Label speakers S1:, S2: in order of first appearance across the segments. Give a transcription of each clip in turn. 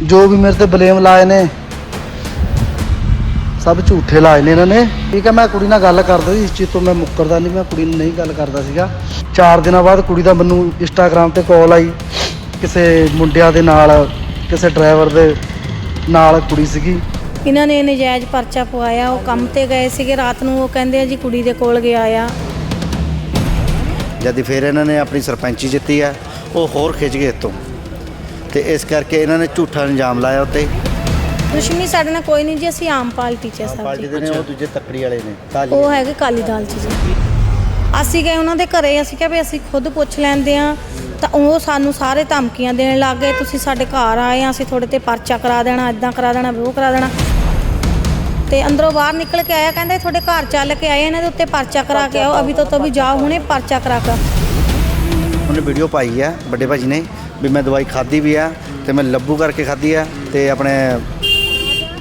S1: ਜੋ ਵੀ ਮੇਰੇ ਤੇ ਬਲੇਮ ਲਾਏ ਨੇ ਸਭ ਝੂਠੇ ਲਾਏ ਨੇ ਇਹਨਾਂ ਨੇ। ਠੀਕ ਹੈ ਮੈਂ ਕੁੜੀ ਨਾਲ ਗੱਲ ਕਰਦਾ ਸੀ ਇਸ ਚੀਜ਼ ਤੋਂ ਮੈਂ ਮੁੱਕਰਦਾ ਨਹੀਂ ਮੈਂ ਕੁੜੀ ਨਾਲ ਨਹੀਂ ਗੱਲ ਕਰਦਾ ਸੀਗਾ। 4 ਦਿਨਾਂ ਬਾਅਦ ਕੁੜੀ ਦਾ ਮੈਨੂੰ ਇੰਸਟਾਗ੍ਰam ਤੇ ਕਾਲ ਆਈ ਕਿਸੇ ਮੁੰਡਿਆਂ ਦੇ ਨਾਲ ਕਿਸੇ ਡਰਾਈਵਰ ਦੇ ਨਾਲ ਕੁੜੀ ਸੀਗੀ।
S2: ਇਹਨਾਂ ਨੇ ਨਜਾਇਜ਼ ਪਰਚਾ ਪਵਾਇਆ ਉਹ ਕੰਮ ਤੇ ਗਏ ਸੀਗੇ ਰਾਤ ਨੂੰ ਉਹ ਕਹਿੰਦੇ ਆ ਜੀ ਕੁੜੀ ਦੇ ਕੋਲ ਗਿਆ ਆ।
S3: ਜਦ ਫਿਰ ਇਹਨਾਂ ਨੇ ਆਪਣੀ ਸਰਪੰਚੀ ਜਿੱਤੀ ਆ ਉਹ ਹੋਰ ਖਿੱਚ ਗਏ ਇੱਥੋਂ। ਤੇ ਇਸ ਕਰਕੇ ਇਹਨਾਂ ਨੇ ਝੂਠਾ ਇਲਜ਼ਾਮ ਲਾਇਆ ਉੱਤੇ।
S2: ਦੁਸ਼ਮਣੀ ਸਾਡੇ ਨਾਲ ਕੋਈ ਨਹੀਂ ਜੀ ਅਸੀਂ ਆਮ ਪਾਰਟੀ ਚ ਆ ਸਭ ਜੀ।
S3: ਦੇ ਨੇ ਉਹ ਦੂਜੇ ਤੱਕੜੀ ਵਾਲੇ ਨੇ ਕਾਲੀ
S2: ਉਹ ਹੈਗੇ ਕਾਲੀ ਦਾਲ ਚ ਜੀ। ਅਸੀਂ ਗਏ ਉਹਨਾਂ ਦੇ ਘਰੇ ਅਸੀਂ ਕਿਹਾ ਵੀ ਅਸੀਂ ਖੁਦ ਪੁੱਛ ਲੈਂਦੇ ਆ ਤਾਂ ਉਹ ਸਾਨੂੰ ਸਾਰੇ ਧਮਕੀਆਂ ਦੇਣ ਲੱਗ ਗਏ ਤੁਸੀਂ ਸਾਡੇ ਘਰ ਆਏ ਆ ਅਸੀਂ ਤੁਹਾਡੇ ਤੇ ਪਰਚਾ ਕਰਾ ਦੇਣਾ ਇਦਾਂ ਕਰਾ ਦੇਣਾ ਵੀ ਉਹ ਕਰਾ ਦੇਣਾ। ਤੇ ਅੰਦਰੋਂ ਬਾਹਰ ਨਿਕਲ ਕੇ ਆਇਆ ਕਹਿੰਦੇ ਤੁਹਾਡੇ ਘਰ ਚੱਲ ਕੇ ਆਏ ਇਹਨਾਂ ਦੇ ਉੱਤੇ ਪਰਚਾ ਕਰਾ ਕੇ ਆਓ ਅਭੀ ਤੋਂ ਤੋਂ ਵੀ ਜਾਓ ਹੁਣੇ ਪਰਚਾ ਕਰਾ ਕੇ
S3: ਉਹਨੇ ਵੀਡੀਓ ਪਾਈ ਆ ਵੱਡੇ ਭਾਜੀ ਨੇ ਵੀ ਮੈਂ ਦਵਾਈ ਖਾਧੀ ਵੀ ਆ ਤੇ ਮੈਂ ਲੱਭੂ ਕਰਕੇ ਖਾਧੀ ਆ ਤੇ ਆਪਣੇ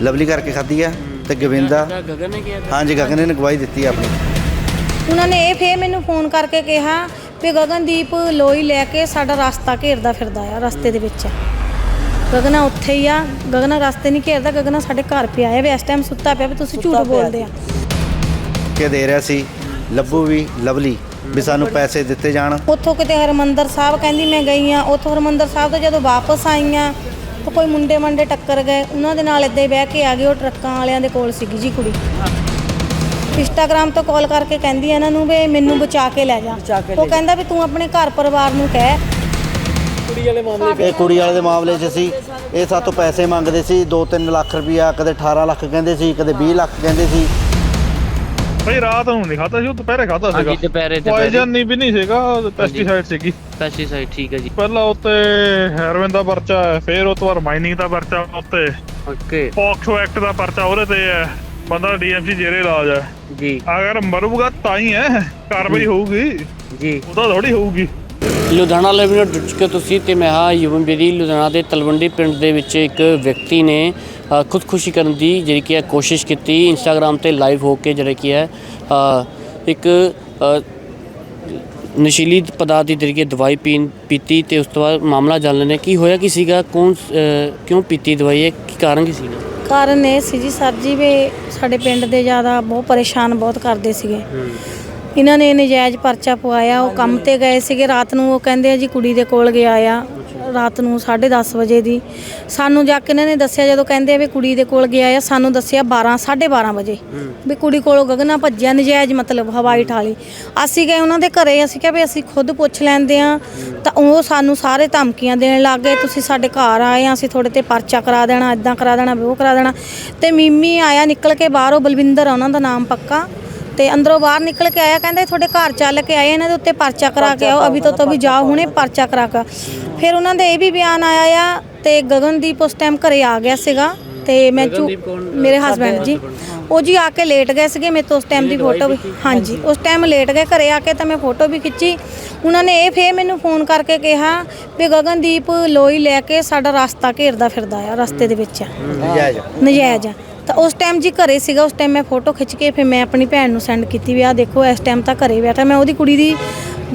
S3: ਲਵਲੀ ਕਰਕੇ ਖਾਧੀ ਆ ਤੇ ਗੋਵਿੰਦਾ
S4: ਗਗਨ ਨੇ ਕਿਹਾ?
S3: ਹਾਂਜੀ ਗਗਨ ਨੇ ਗਵਾਹੀ ਦਿੱਤੀ ਆ ਆਪਣੀ।
S2: ਉਹਨਾਂ ਨੇ ਇਹ ਫੇਰ ਮੈਨੂੰ ਫੋਨ ਕਰਕੇ ਕਿਹਾ ਵੀ ਗਗਨਦੀਪ ਲੋਈ ਲੈ ਕੇ ਸਾਡਾ ਰਸਤਾ ਘੇਰਦਾ ਫਿਰਦਾ ਆ ਰਸਤੇ ਦੇ ਵਿੱਚ। ਗਗਨਾ ਉੱਥੇ ਹੀ ਆ ਗਗਨਾ ਰਸਤੇ ਨਹੀਂ ਘੇਰਦਾ ਗਗਨਾ ਸਾਡੇ ਘਰ ਪਿਆ ਆ ਵੀ ਇਸ ਟਾਈਮ ਸੁੱਤਾ ਪਿਆ ਵੀ ਤੁਸੀਂ ਝੂਠ ਬੋਲਦੇ ਆ।
S3: ਕਿ ਦੇ ਰਿਹਾ ਸੀ ਲੱਭੂ ਵੀ ਲਵਲੀ। ਵੀ ਸਾਨੂੰ ਪੈਸੇ ਦਿੱਤੇ ਜਾਣ।
S2: ਉੱਥੋਂ ਕਿਤੇ ਹਰਮੰਦਰ ਸਾਹਿਬ ਕਹਿੰਦੀ ਮੈਂ ਗਈ ਆ ਉੱਥੋਂ ਹਰਮੰਦਰ ਸਾਹਿਬ ਤੋਂ ਜਦੋਂ ਵਾਪਸ ਆਈ ਆ ਤਾਂ ਕੋਈ ਮੁੰਡੇ ਮੰਡੇ ਟੱਕਰ ਗਏ ਉਹਨਾਂ ਦੇ ਨਾਲ ਇੱਦਾਂ ਹੀ ਬਹਿ ਕੇ ਆ ਗਏ ਉਹ ਟਰੱਕਾਂ ਵਾਲਿਆਂ ਦੇ ਕੋਲ ਸੀਗੀ ਜੀ ਕੁੜੀ। ਇੰਸਟਾਗ੍ਰਾਮ ਤੋਂ ਕਾਲ ਕਰਕੇ ਕਹਿੰਦੀ ਆ ਇਹਨਾਂ ਨੂੰ ਵੀ ਮੈਨੂੰ ਬਚਾ ਕੇ ਲੈ ਜਾ। ਉਹ ਕਹਿੰਦਾ ਵੀ ਤੂੰ ਆਪਣੇ ਘਰ ਪਰਿਵਾਰ ਨੂੰ ਕਹਿ।
S3: ਇਹ ਕੁੜੀ ਵਾਲੇ ਦੇ ਮਾਮਲੇ 'ਚ ਸੀ। ਇਹ ਸਾਤੋਂ ਪੈਸੇ ਮੰਗਦੇ ਸੀ 2-3 ਲੱਖ ਰੁਪਇਆ ਕਦੇ 18 ਲੱਖ ਕਹਿੰਦੇ ਸੀ ਕਦੇ 20 ਲੱਖ ਕਹਿੰਦੇ ਸੀ।
S5: ਭਾਈ ਰਾਤ ਨੂੰ ਨਹੀਂ ਖਾਦਾ ਸੀ ਉਹ ਦੁਪਹਿਰੇ ਖਾਦਾ ਸੀਗਾ।
S4: ਹਾਂਜੀ, ਦੁਪਹਿਰੇ- ਦੁਪਹਿਰੇ।
S5: ਪੋਇਜ਼ਨ ਨਹੀਂ ਵੀ ਨਹੀਂ ਸੀਗਾ ਪੈਸਟੀਸਾਈਡ ਸੀਗੀ।
S4: ਪੈਸਟੀਸਾਈਡ ਠੀਕ ਹੈ ਜੀ।
S5: ਪਹਿਲਾਂ ਉੱਤੇ ਹੈਰੋਇਨ ਦਾ ਪਰਚਾ ਹੈ ਫਿਰ ਉਹ ਤੋਂ ਬਾਅਦ ਮਾਈਨਿੰਗ ਦਾ ਪਰਚਾ ਉੱਤੇ।
S4: ਓਕੇ।
S5: ਪੌਕਸੋ ਐਕਟ ਦਾ ਪਰਚਾ ਉਹਦੇ ਤੇ ਹੈ ਬੰਦਾ ਡੀਐਮਸੀ ਜੇਰੇ ਇਲਾਜ ਹੈ।
S4: ਜੀ।
S5: ਅਗਰ ਮਰੂਗਾ ਤਾਂ ਹੀ ਹੈ ਕਾਰਵਾਈ ਹੋਊਗੀ।
S4: ਜੀ।
S5: ਉਹਦਾ ਥੋੜੀ ਹੋਊਗੀ।
S4: ਲੁਧਿਆਣਾ ਜੁੜ ਚੁੱਕੇ ਤੁਸੀਂ ਤੇ ਮੈਂ ਹਾਂ ਯੁਵਨ ਬੇਦੀ ਲੁਧਿਆਣਾ ਦੇ ਤਲਵੰਡੀ ਪਿੰਡ ਦੇ ਵਿੱਚ ਇੱਕ ਵਿਅਕਤੀ ਨੇ ਖੁਦਕੁਸ਼ੀ ਕਰਨ ਦੀ ਜਿਹੜੀ ਕਿ ਹੈ ਕੋਸ਼ਿਸ਼ ਕੀਤੀ ਇੰਸਟਾਗ੍ਰam ਤੇ ਲਾਈਵ ਹੋ ਕੇ ਜਿਹੜਾ ਕੀ ਹੈ ਇੱਕ ਨਸ਼ੀਲੀ ਪਦਾਰਥ ਦੀ ਤਰੀਕੇ ਦਵਾਈ ਪੀਣ ਪੀਤੀ ਤੇ ਉਸ ਤੋਂ ਬਾਅਦ ਮਾਮਲਾ ਜਾਣ ਲੈਣੇ ਕੀ ਹੋਇਆ ਕੀ ਸੀਗਾ? ਕੌਣ ਕਿਉਂ ਪੀਤੀ ਦਵਾਈ? ਇਹ ਕੀ ਕਾਰਨ ਕੀ ਸੀਗਾ?
S2: ਕਾਰਨ ਇਹ ਸੀ ਜੀ ਸਰ ਜੀ ਵੀ ਸਾਡੇ ਪਿੰਡ ਦੇ ਜ਼ਿਆਦਾ ਬਹੁਤ ਪਰੇਸ਼ਾਨ ਬਹੁਤ ਕਰਦੇ ਸੀਗੇ। ਇਹਨਾਂ ਨੇ ਨਜਾਇਜ਼ ਪਰਚਾ ਪਵਾਇਆ ਉਹ ਕੰਮ ਤੇ ਗਏ ਸੀਗੇ। ਰਾਤ ਨੂੰ ਉਹ ਕਹਿੰਦੇ ਆ ਜੀ ਕੁੜੀ ਦੇ ਕੋਲ ਗਿਆ ਆ। ਰਾਤ ਨੂੰ 10:30 ਵਜੇ ਦੀ। ਸਾਨੂੰ ਜਾ ਕੇ ਇਹਨਾਂ ਨੇ ਦੱਸਿਆ, ਜਦੋਂ ਕਹਿੰਦੇ ਆ ਵੀ ਕੁੜੀ ਦੇ ਕੋਲ ਗਿਆ ਆ, ਸਾਨੂੰ ਦੱਸਿਆ 12 12:30 ਵਜੇ ਵੀ ਕੁੜੀ ਕੋਲੋਂ ਗਗਨਾ ਭੱਜਿਆ, ਨਜਾਇਜ਼ ਮਤਲਬ ਹਵਾਈ ਠਾਲੀ। ਅਸੀਂ ਗਏ ਉਹਨਾਂ ਦੇ ਘਰੇ, ਅਸੀਂ ਕਿਹਾ ਵੀ ਅਸੀਂ ਖੁਦ ਪੁੱਛ ਲੈਂਦੇ ਆ, ਤਾਂ ਉਹ ਸਾਨੂੰ ਸਾਰੇ ਧਮਕੀਆਂ ਦੇਣ ਲੱਗ ਗਏ, ਤੁਸੀਂ ਸਾਡੇ ਘਰ ਆਏ ਆ, ਅਸੀਂ ਤੁਹਾਡੇ ਤੇ ਪਰਚਾ ਕਰਾ ਦੇਣਾ ਇਦਾਂ ਕਰਾ ਦੇਣਾ ਵੀ ਉਹ ਕਰਾ ਦੇਣਾ। ਤੇ ਮੀਮੀ ਆਇਆ, ਨਿਕਲ ਕੇ ਬਾਹਰੋਂ ਬਲਵਿੰਦਰ ਉਹਨਾਂ ਦਾ ਨਾਮ ਪੱਕਾ। ਤੇ ਅੰਦਰੋਂ ਬਾਹਰ ਨਿਕਲ ਕੇ ਆਇਆ ਕਹਿੰਦੇ ਤੁਹਾਡੇ ਘਰ ਚੱਲ ਕੇ ਆਏ ਇਹਨਾਂ ਦੇ ਉੱਤੇ ਪਰਚਾ ਕਰਾ ਕੇ ਆਓ ਅਭੀ ਤੋਂ ਤੋਂ ਵੀ ਜਾਓ ਹੁਣੇ ਪਰਚਾ ਕਰਾ ਕੇ ਫਿਰ ਉਹਨਾਂ ਦੇ ਇਹ ਵੀ ਬਿਆਨ ਆਇਆ ਆ ਤੇ ਗਗਨਦੀਪ ਉਸ ਟਾਈਮ ਘਰੇ ਆ ਗਿਆ ਸੀਗਾ ਤੇ ਮੈਂ ਚੁ? ਮੇਰੇ ਹਸਬੰਡ ਜੀ। ਉਹ ਜੀ ਆ ਕੇ ਲੇਟ ਗਏ ਸੀਗੇ ਮੇਰੇ ਤੋਂ ਉਸ ਟਾਈਮ ਦੀ ਫੋਟੋ ਵੀ ਹਾਂਜੀ ਉਸ ਟਾਈਮ ਲੇਟ ਗਏ ਘਰੇ ਆ ਕੇ ਤਾਂ ਮੈਂ ਫੋਟੋ ਵੀ ਖਿੱਚੀ। ਉਹਨਾਂ ਨੇ ਇਹ ਫੇਰ ਮੈਨੂੰ ਫੋਨ ਕਰਕੇ ਕਿਹਾ ਵੀ ਗਗਨਦੀਪ ਲੋਈ ਲੈ ਕੇ ਸਾਡਾ ਰਸਤਾ ਘੇਰਦਾ ਫਿਰਦਾ ਆ ਰਸਤੇ ਦੇ ਵਿੱਚ
S3: ਨਜਾਇਜ਼।
S2: ਨਜਾਇਜ਼ ਆ। ਤਾਂ ਉਸ ਟਾਈਮ ਜੀ ਘਰੇ ਸੀਗਾ, ਉਸ ਟਾਈਮ ਮੈਂ ਫੋਟੋ ਖਿੱਚ ਕੇ ਫਿਰ ਮੈਂ ਆਪਣੀ ਭੈਣ ਨੂੰ ਸੈਂਡ ਕੀਤੀ ਵੀ ਆ ਦੇਖੋ, ਇਸ ਟਾਈਮ ਤਾਂ ਘਰੇ ਬੈਠਾ। ਮੈਂ ਉਹਦੀ ਕੁੜੀ ਦੀ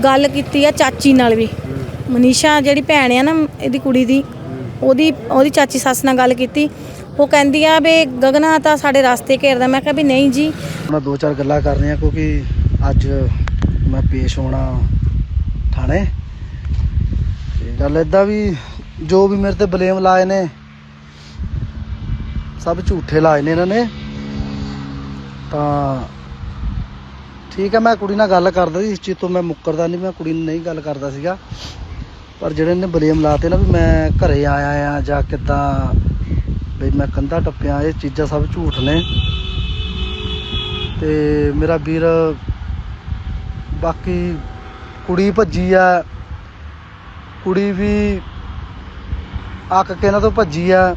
S2: ਗੱਲ ਕੀਤੀ ਆ ਚਾਚੀ ਨਾਲ ਵੀ। ਮਨੀਸ਼ਾ ਜਿਹੜੀ ਭੈਣ ਆ ਨਾ, ਇਹਦੀ ਕੁੜੀ ਦੀ, ਉਹਦੀ ਉਹਦੀ ਚਾਚੀ ਸੱਸ ਨਾਲ ਗੱਲ ਕੀਤੀ। ਉਹ ਕਹਿੰਦੀ ਆ ਵੀ ਗਗਨਾ ਤਾਂ ਸਾਡੇ ਰਸਤੇ ਘੇਰਦਾ। ਮੈਂ ਕਿਹਾ ਵੀ ਨਹੀਂ ਜੀ।
S1: ਉਹਨਾਂ ਦੋ ਚਾਰ ਗੱਲਾਂ ਕਰਨੀਆਂ ਕਿਉਂਕਿ ਅੱਜ ਮੈਂ ਪੇਸ਼ ਹੋਣਾ ਥਾਣੇ। ਗੱਲ ਇਦਾਂ ਵੀ ਜੋ ਵੀ ਮੇਰੇ ਤੇ ਬਲੇਮ ਲਾਏ ਨੇ ਸਭ ਝੂਠੇ ਲਾਏ ਨੇ ਇਹਨਾਂ ਨੇ। ਤਾਂ ਠੀਕ ਹੈ, ਮੈਂ ਕੁੜੀ ਨਾਲ ਗੱਲ ਕਰਦਾ ਸੀ, ਇਸ ਚੀਜ਼ ਤੋਂ ਮੈਂ ਮੁੱਕਰਦਾ ਨਹੀਂ, ਮੈਂ ਕੁੜੀ ਨਾਲ ਨਹੀਂ ਗੱਲ ਕਰਦਾ ਸੀਗਾ। ਪਰ ਜਿਹੜੇ ਨੇ ਬਲੇਮ ਲਾਤੇ ਨਾ ਵੀ ਮੈਂ ਘਰੇ ਆਇਆ ਆ ਜਾਂ ਕਿਦਾਂ, ਵੀ ਮੈਂ ਕੰਧਾ ਟੱਪਿਆ, ਇਹ ਚੀਜ਼ਾਂ ਸਭ ਝੂਠ ਨੇ। ਤੇ ਮੇਰਾ ਵੀਰ, ਬਾਕੀ ਕੁੜੀ ਭੱਜੀ ਆ। ਕੁੜੀ ਵੀ ਅੱਕ ਕੇ ਇਹਨਾਂ ਤੋਂ ਭੱਜੀ ਆ।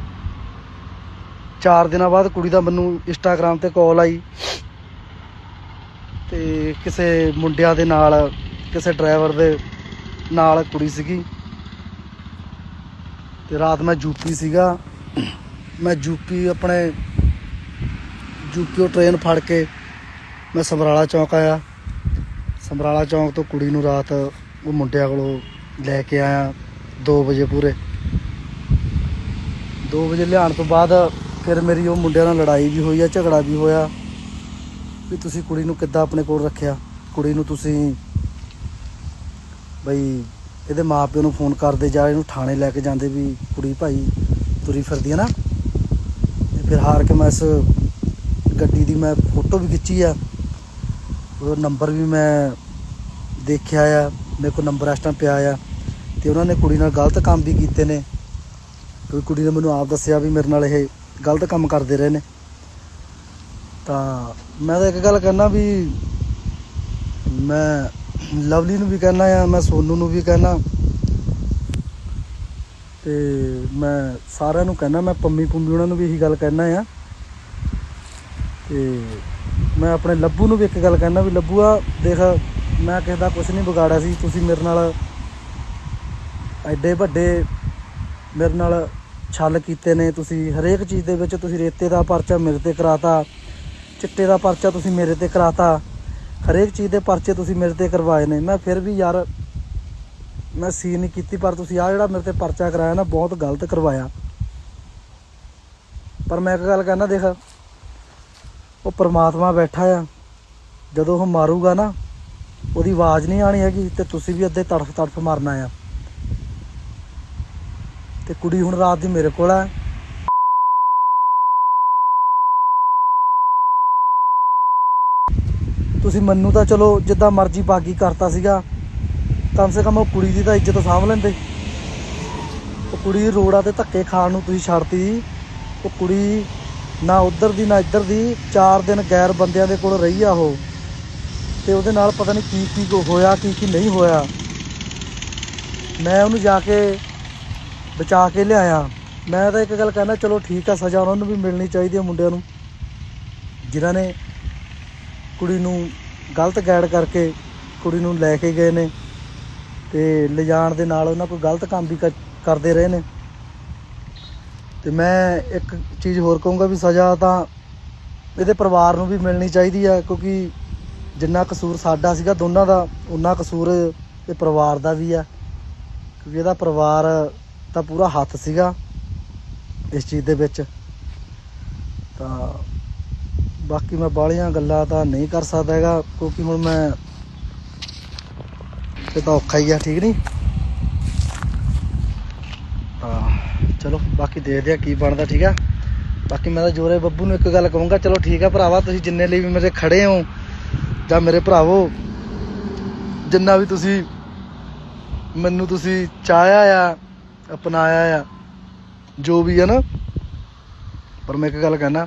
S1: ਚਾਰ ਦਿਨਾਂ ਬਾਅਦ ਕੁੜੀ ਦਾ ਮੈਨੂੰ ਇੰਸਟਾਗ੍ਰam ਤੇ ਕਾਲ ਆਈ ਤੇ ਕਿਸੇ ਮੁੰਡਿਆਂ ਦੇ ਨਾਲ, ਕਿਸੇ ਡਰਾਈਵਰ ਦੇ ਨਾਲ ਕੁੜੀ ਸੀਗੀ। ਤੇ ਰਾਤ ਮੈਂ ਯੂਪੀ ਸੀਗਾ। ਮੈਂ ਯੂਪੀ ਆਪਣੇ ਯੂਪੀਓ ਟ੍ਰੇਨ ਫੜ ਕੇ ਮੈਂ ਸਮਰਾਲਾ ਚੌਂਕ ਆਇਆ। ਸਮਰਾਲਾ ਚੌਂਕ ਤੋਂ ਕੁੜੀ ਨੂੰ ਰਾਤ ਉਹ ਮੁੰਡਿਆਂ ਕੋਲੋਂ ਲੈ ਕੇ ਆਇਆ 2 ਵਜੇ ਪੂਰੇ। 2 ਵਜੇ ਲਿਆਉਣ ਤੋਂ ਬਾਅਦ ਫਿਰ ਮੇਰੀ ਉਹ ਮੁੰਡਿਆਂ ਨਾਲ ਲੜਾਈ ਵੀ ਹੋਈ ਆ, ਝਗੜਾ ਵੀ ਹੋਇਆ। ਵੀ ਤੁਸੀਂ ਕੁੜੀ ਨੂੰ ਕਿੱਦਾਂ ਆਪਣੇ ਕੋਲ ਰੱਖਿਆ? ਕੁੜੀ ਨੂੰ ਤੁਸੀਂ ਬਈ ਇਹਦੇ ਮਾਪਿਓ ਨੂੰ ਫੋਨ ਕਰਦੇ ਜਾਂ ਇਹਨੂੰ ਥਾਣੇ ਲੈ ਕੇ ਜਾਂਦੇ ਵੀ ਕੁੜੀ ਭਾਈ ਤੁਰੀ ਫਿਰਦੀ ਹੈ ਨਾ? ਤੇ ਫਿਰ ਹਾਰ ਕੇ ਮੈਂ ਇਸ ਗੱਡੀ ਦੀ ਮੈਂ ਫੋਟੋ ਵੀ ਖਿੱਚੀ ਆ। ਉਹਦਾ ਨੰਬਰ ਵੀ ਮੈਂ ਦੇਖਿਆ ਆ, ਮੇਰੇ ਕੋਲ ਨੰਬਰ ਇਸ ਟਾਈਮ ਪਿਆ ਆ। ਤੇ ਉਹਨਾਂ ਨੇ ਕੁੜੀ ਨਾਲ ਗਲਤ ਕੰਮ ਵੀ ਕੀਤੇ ਨੇ। ਕੋਈ ਕੁੜੀ ਨੇ ਮੈਨੂੰ ਆਪ ਦੱਸਿਆ ਵੀ ਮੇਰੇ ਨਾਲ ਇਹ ਗਲਤ ਕੰਮ ਕਰਦੇ ਰਹੇ ਨੇ। ਤਾਂ ਮੈਂ ਤਾਂ ਇੱਕ ਗੱਲ ਕਹਿਣਾ ਵੀ ਮੈਂ ਲਵਲੀ ਨੂੰ ਵੀ ਕਹਿਣਾ ਆ ਮੈਂ ਸੋਨੂ ਨੂੰ ਵੀ ਕਹਿਣਾ ਤੇ ਮੈਂ ਸਾਰਿਆਂ ਨੂੰ ਕਹਿਣਾ ਮੈਂ ਪੰਮੀ ਪੁੰਮੀ ਉਹਨਾਂ ਨੂੰ ਵੀ ਇਹੀ ਗੱਲ ਕਹਿਣਾ ਆ। ਤੇ ਮੈਂ ਆਪਣੇ ਲੱਭੂ ਨੂੰ ਵੀ ਇੱਕ ਗੱਲ ਕਹਿਣਾ ਵੀ, ਲੱਭੂ ਆ, ਦੇਖ, ਮੈਂ ਕਿਸੇ ਦਾ ਕੁਝ ਨਹੀਂ ਵਿਗਾੜਿਆ ਸੀ, ਤੁਸੀਂ ਮੇਰੇ ਨਾਲ ਐਡੇ ਵੱਡੇ, ਮੇਰੇ ਨਾਲ ਛੱਲ ਕੀਤੇ ਨੇ, ਤੁਸੀਂ ਹਰੇਕ ਚੀਜ਼ ਦੇ ਵਿੱਚ ਤੁਸੀਂ ਰੇਤੇ ਦਾ ਪਰਚਾ ਮੇਰੇ ਤੇ ਕਰਾਤਾ, ਚਿੱਟੇ ਦਾ ਪਰਚਾ ਤੁਸੀਂ ਮੇਰੇ ਤੇ ਕਰਾਤਾ, ਹਰੇਕ ਚੀਜ਼ ਦੇ ਪਰਚੇ ਤੁਸੀਂ ਮੇਰੇ ਤੇ ਕਰਵਾਏ ਨੇ। ਮੈਂ ਫਿਰ ਵੀ ਯਾਰ, ਮੈਂ ਸੀ ਨਹੀਂ ਕੀਤੀ, ਪਰ ਤੁਸੀਂ ਆ ਜਿਹੜਾ ਮੇਰੇ ਤੇ ਪਰਚਾ ਕਰਾਇਆ ਨਾ, ਬਹੁਤ ਗਲਤ ਕਰਵਾਇਆ। ਪਰ ਮੈਂ ਇੱਕ ਗੱਲ ਕਹਿਣਾ ਦੇਖ, ਉਹ ਪ੍ਰਮਾਤਮਾ ਬੈਠਾ ਆ, ਜਦੋਂ ਉਹ ਮਾਰੂਗਾ ਨਾ, ਉਹਦੀ ਆਵਾਜ਼ ਨਹੀਂ ਆਣੀ ਹੈਗੀ, ਤੇ ਤੁਸੀਂ ਵੀ ਅੱਧੇ ਤੜਫ ਤੜਫ ਮਰਨਾ ਆ। ਤੇ ਕੁੜੀ ਹੁਣ ਰਾਤ ਦੀ ਮੇਰੇ ਕੋਲ ਹੈ ਤੁਸੀਂ ਮੈਨੂੰ ਤਾਂ ਚਲੋ ਜਿੱਦਾਂ ਮਰਜ਼ੀ ਬਾਗੀ ਕਰਤਾ ਸੀਗਾ ਕਮ ਸੇ ਕਮ ਉਹ ਕੁੜੀ ਦੀ ਤਾਂ ਇੱਜ਼ਤ ਸਾਂਭ ਲੈਂਦੇ। ਉਹ ਕੁੜੀ ਰੋੜਾ ਤੇ ਧੱਕੇ ਖਾਣ ਨੂੰ ਤੁਸੀਂ ਛੱਡਤੀ। ਉਹ ਕੁੜੀ ਨਾ ਉਧਰ ਦੀ, ਨਾ ਇੱਧਰ ਦੀ 4 ਦਿਨ ਗੈਰ ਬੰਦਿਆਂ ਦੇ ਕੋਲ ਰਹੀ ਆ ਉਹ। ਤੇ ਉਹਦੇ ਨਾਲ ਪਤਾ ਨਹੀਂ ਕੀ ਕੀ ਹੋਇਆ ਕੀ ਕੀ ਨਹੀਂ ਹੋਇਆ। ਮੈਂ ਉਹਨੂੰ ਜਾ ਕੇ ਬਚਾ ਕੇ ਲਿਆਇਆ। ਮੈਂ ਤਾਂ ਇੱਕ ਗੱਲ ਕਹਿੰਦਾ, ਚਲੋ ਠੀਕ ਆ, ਸਜ਼ਾ ਉਹਨਾਂ ਨੂੰ ਵੀ ਮਿਲਣੀ ਚਾਹੀਦੀ ਹੈ ਮੁੰਡਿਆਂ ਨੂੰ। ਜਿਨ੍ਹਾਂ ਨੇ ਕੁੜੀ ਨੂੰ ਗਲਤ ਗਾਈਡ ਕਰਕੇ ਕੁੜੀ ਨੂੰ ਲੈ ਕੇ ਗਏ ਨੇ ਤੇ ਲਿਜਾਣ ਦੇ ਨਾਲ ਉਹਨਾਂ ਕੋਈ ਗਲਤ ਕੰਮ ਵੀ ਕ- ਕਰਦੇ ਰਹੇ ਨੇ। ਤੇ ਮੈਂ ਇੱਕ ਚੀਜ਼ ਹੋਰ ਕਹੂੰਗਾ ਵੀ ਸਜ਼ਾ ਤਾਂ ਇਹਦੇ ਪਰਿਵਾਰ ਨੂੰ ਵੀ ਮਿਲਣੀ ਚਾਹੀਦੀ ਆ, ਕਿਉਂਕਿ ਜਿੰਨਾ ਕਸੂਰ ਸਾਡਾ ਸੀਗਾ ਦੋਨਾਂ ਦਾ ਉਨਾ ਕਸੂਰ ਇਹ ਪਰਿਵਾਰ ਦਾ ਵੀ ਆ। ਕਿਉਂਕਿ ਇਹਦਾ ਪਰਿਵਾਰ ਤਾਂ ਪੂਰਾ ਹੱਥ ਸੀਗਾ ਇਸ ਚੀਜ਼ ਦੇ ਵਿੱਚ। ਤਾਂ ਬਾਕੀ ਮੈਂ ਬਾਹਲੀਆਂ ਗੱਲਾਂ ਤਾਂ ਨਹੀਂ ਕਰ ਸਕਦਾ ਹੈਗਾ, ਕਿਉਂਕਿ ਹੁਣ ਮੈਂ ਇਹ ਤਾਂ ਔਖਾ ਹੀ ਆ, ਠੀਕ ਨਹੀਂ? ਤਾਂ ਚਲੋ, ਬਾਕੀ ਦੇਖਦੇ ਆ ਕੀ ਬਣਦਾ, ਠੀਕ ਆ? ਬਾਕੀ ਮੈਂ ਤਾਂ ਜੋਰੇ ਬੱਬੂ ਨੂੰ ਇੱਕ ਗੱਲ ਕਹੂੰਗਾ, ਚਲੋ ਠੀਕ ਆ ਭਰਾਵਾ, ਤੁਸੀਂ ਜਿੰਨੇ ਲਈ ਵੀ ਮੇਰੇ ਖੜੇ ਹੋ, ਜਾਂ ਮੇਰੇ ਭਰਾਵੋ, ਜਿੰਨਾ ਵੀ ਤੁਸੀਂ, ਮੈਨੂੰ ਤੁਸੀਂ ਚਾਹਿਆ ਆ ਅਪਣਾਇਆ ਆ, ਜੋ ਵੀ ਹੈ ਨਾ। ਪਰ ਮੈਂ ਇੱਕ ਗੱਲ ਕਹਿਣਾ,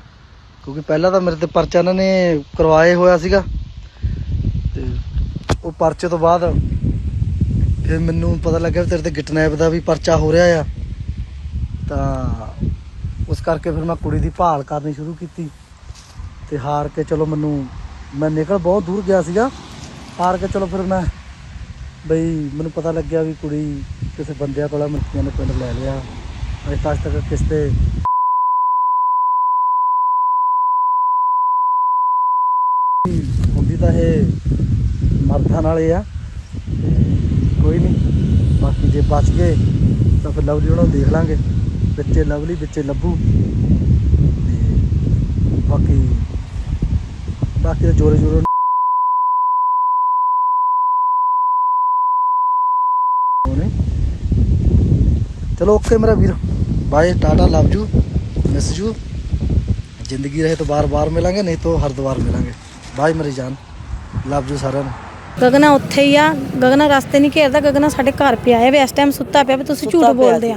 S1: ਕਿਉਂਕਿ ਪਹਿਲਾਂ ਤਾਂ ਮੇਰੇ ਤੇ ਪਰਚਾ ਇਹਨਾਂ ਨੇ ਕਰਵਾਏ ਹੋਇਆ ਸੀਗਾ। ਤੇ ਉਹ ਪਰਚੇ ਤੋਂ ਬਾਅਦ ਫਿਰ ਮੈਨੂੰ ਪਤਾ ਲੱਗਿਆ ਵੀ ਤੇਰੇ ਤੇ ਕਿਡਨੈਪ ਦਾ ਵੀ ਪਰਚਾ ਹੋ ਰਿਹਾ ਆ। ਤਾਂ ਉਸ ਕਰਕੇ ਫਿਰ ਮੈਂ ਕੁੜੀ ਦੀ ਭਾਲ ਕਰਨੀ ਸ਼ੁਰੂ ਕੀਤੀ। ਤੇ ਹਾਰ ਕੇ ਚਲੋ ਮੈਨੂੰ, ਮੈਂ ਨਿਕਲ ਬਹੁਤ ਦੂਰ ਗਿਆ ਸੀਗਾ। ਹਾਰ ਕੇ ਚਲੋ ਫਿਰ ਮੈਂ, ਬਈ ਮੈਨੂੰ ਪਤਾ ਲੱਗਿਆ ਵੀ ਕੁੜੀ ਕਿਸੇ ਬੰਦਿਆਂ ਕੋਲ ਮੱਕੀਆਂ ਨੇ ਪਿੰਡ ਲੈ ਲਿਆ। ਅਜੇ ਤੱਕ ਤੱਕ ਕਿਸ ਹੁੰਦੀ ਤਾਂ ਇਹ ਮਰਦਾਂ ਨਾਲ ਨਾਲੇ ਆ। ਕੋਈ ਨਹੀਂ, ਬਾਕੀ ਜੇ ਬਚ ਗਏ ਤਾਂ ਫਿਰ ਲਵਲੀ ਉਹਨਾਂ ਨੂੰ ਦੇਖ ਲਾਂਗੇ। ਵਿੱਚੇ ਲਵਲੀ, ਵਿੱਚੇ ਲੱਭੂ। ਤੇ ਬਾਕੀ ਬਾਕੀ ਤਾਂ ਜੋਰੇ ਜੋਰੇ ਨੇ ਚਲੋ ਓਕੇ ਮੇਰਾ ਵੀਰ। Bye tata love you miss you ਜ਼ਿੰਦਗੀ ਰਹੇ ਤਾਂ ਬਾਰ-ਬਾਰ ਮਿਲਾਂਗੇ ਨਹੀਂ ਤਾਂ ਹਰਦਵਾਰ ਮਿਲਾਂਗੇ। ਬਾਏ ਮੇਰੀ ਜਾਨ। ਲਵ ਯੂ ਸਾਰਿਆਂ ਨੂੰ।
S2: ਗਗਨਾ ਉੱਥੇ ਹੀ ਆ। ਗਗਨਾ ਰਸਤੇ ਨਹੀਂ ਘੇਰਦਾ। ਗਗਨਾ ਸਾਡੇ ਘਰ ਪਿਆ ਹੈ। ਵੀ ਇਸ ਟਾਈਮ ਸੁੱਤਾ ਪਿਆ ਵੀ ਤੁਸੀਂ ਝੂਠ ਬੋਲਦੇ ਆ।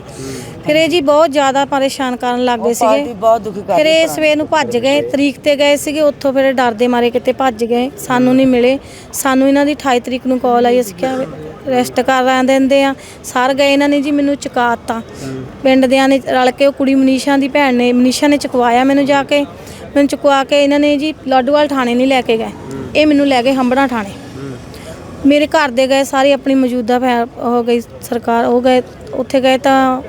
S2: ਫਿਰ ਇਹ ਜੀ ਬਹੁਤ ਜ਼ਿਆਦਾ ਪਰੇਸ਼ਾਨ ਕਰਨ ਲੱਗ ਗਏ ਸੀਗੇ।
S6: ਬਹੁਤ ਦੁਖੀ ਕਰ
S2: ਫਿਰ ਇਹ ਸਵੇਰ ਨੂੰ ਭੱਜ ਗਏ। ਤਰੀਕ ਤੇ ਗਏ ਸੀਗੇ। ਉੱਥੋਂ ਫਿਰ ਡਰਦੇ ਮਾਰੇ ਕਿਤੇ ਭੱਜ ਗਏ। ਸਾਨੂੰ ਨਹੀਂ ਮਿਲੇ। ਸਾਨੂੰ ਇਹਨਾਂ ਦੀ 28 ਤਰੀਕ ਨੂੰ ਕਾਲ ਆਈ। ਅਸੀਂ ਕਿਹਾ ਰੈਸਟ ਕਰ ਦਿੰਦੇ ਆ। ਸਰ ਗਏ ਇਹਨਾਂ ਨੇ ਜੀ ਮੈਨੂੰ ਚੁਕਾਤਾ। ਪਿੰਡ ਦਿਆਂ ਨੇ ਰਲ ਕੇ ਉਹ ਕੁੜੀ ਮਨੀਸ਼ਾ ਦੀ ਭੈਣ ਨੇ ਮਨੀਸ਼ਾ ਨੇ ਚੁਕਵਾਇਆ ਮੈਨੂੰ ਜਾ ਕੇ। ਮੈਨੂੰ ਚੁਕਵਾ ਕੇ ਇਹਨਾਂ ਨੇ ਜੀ ਲਾਡੂਵਾਲ ਥਾਣੇ ਨਹੀਂ ਲੈ ਕੇ ਗਏ। ਇਹ ਮੈਨੂੰ ਲੈ ਗਏ ਹੰਬੜਾ ਥਾਣੇ। ਮੇਰੇ ਘਰ ਦੇ ਗਏ ਸਾਰੇ ਆਪਣੀ ਮੌਜੂਦਾ ਹੋ ਗਈ ਸਰਕਾਰ ਉਹ ਗਏ ਉੱਥੇ ਗਏ ਤਾਂ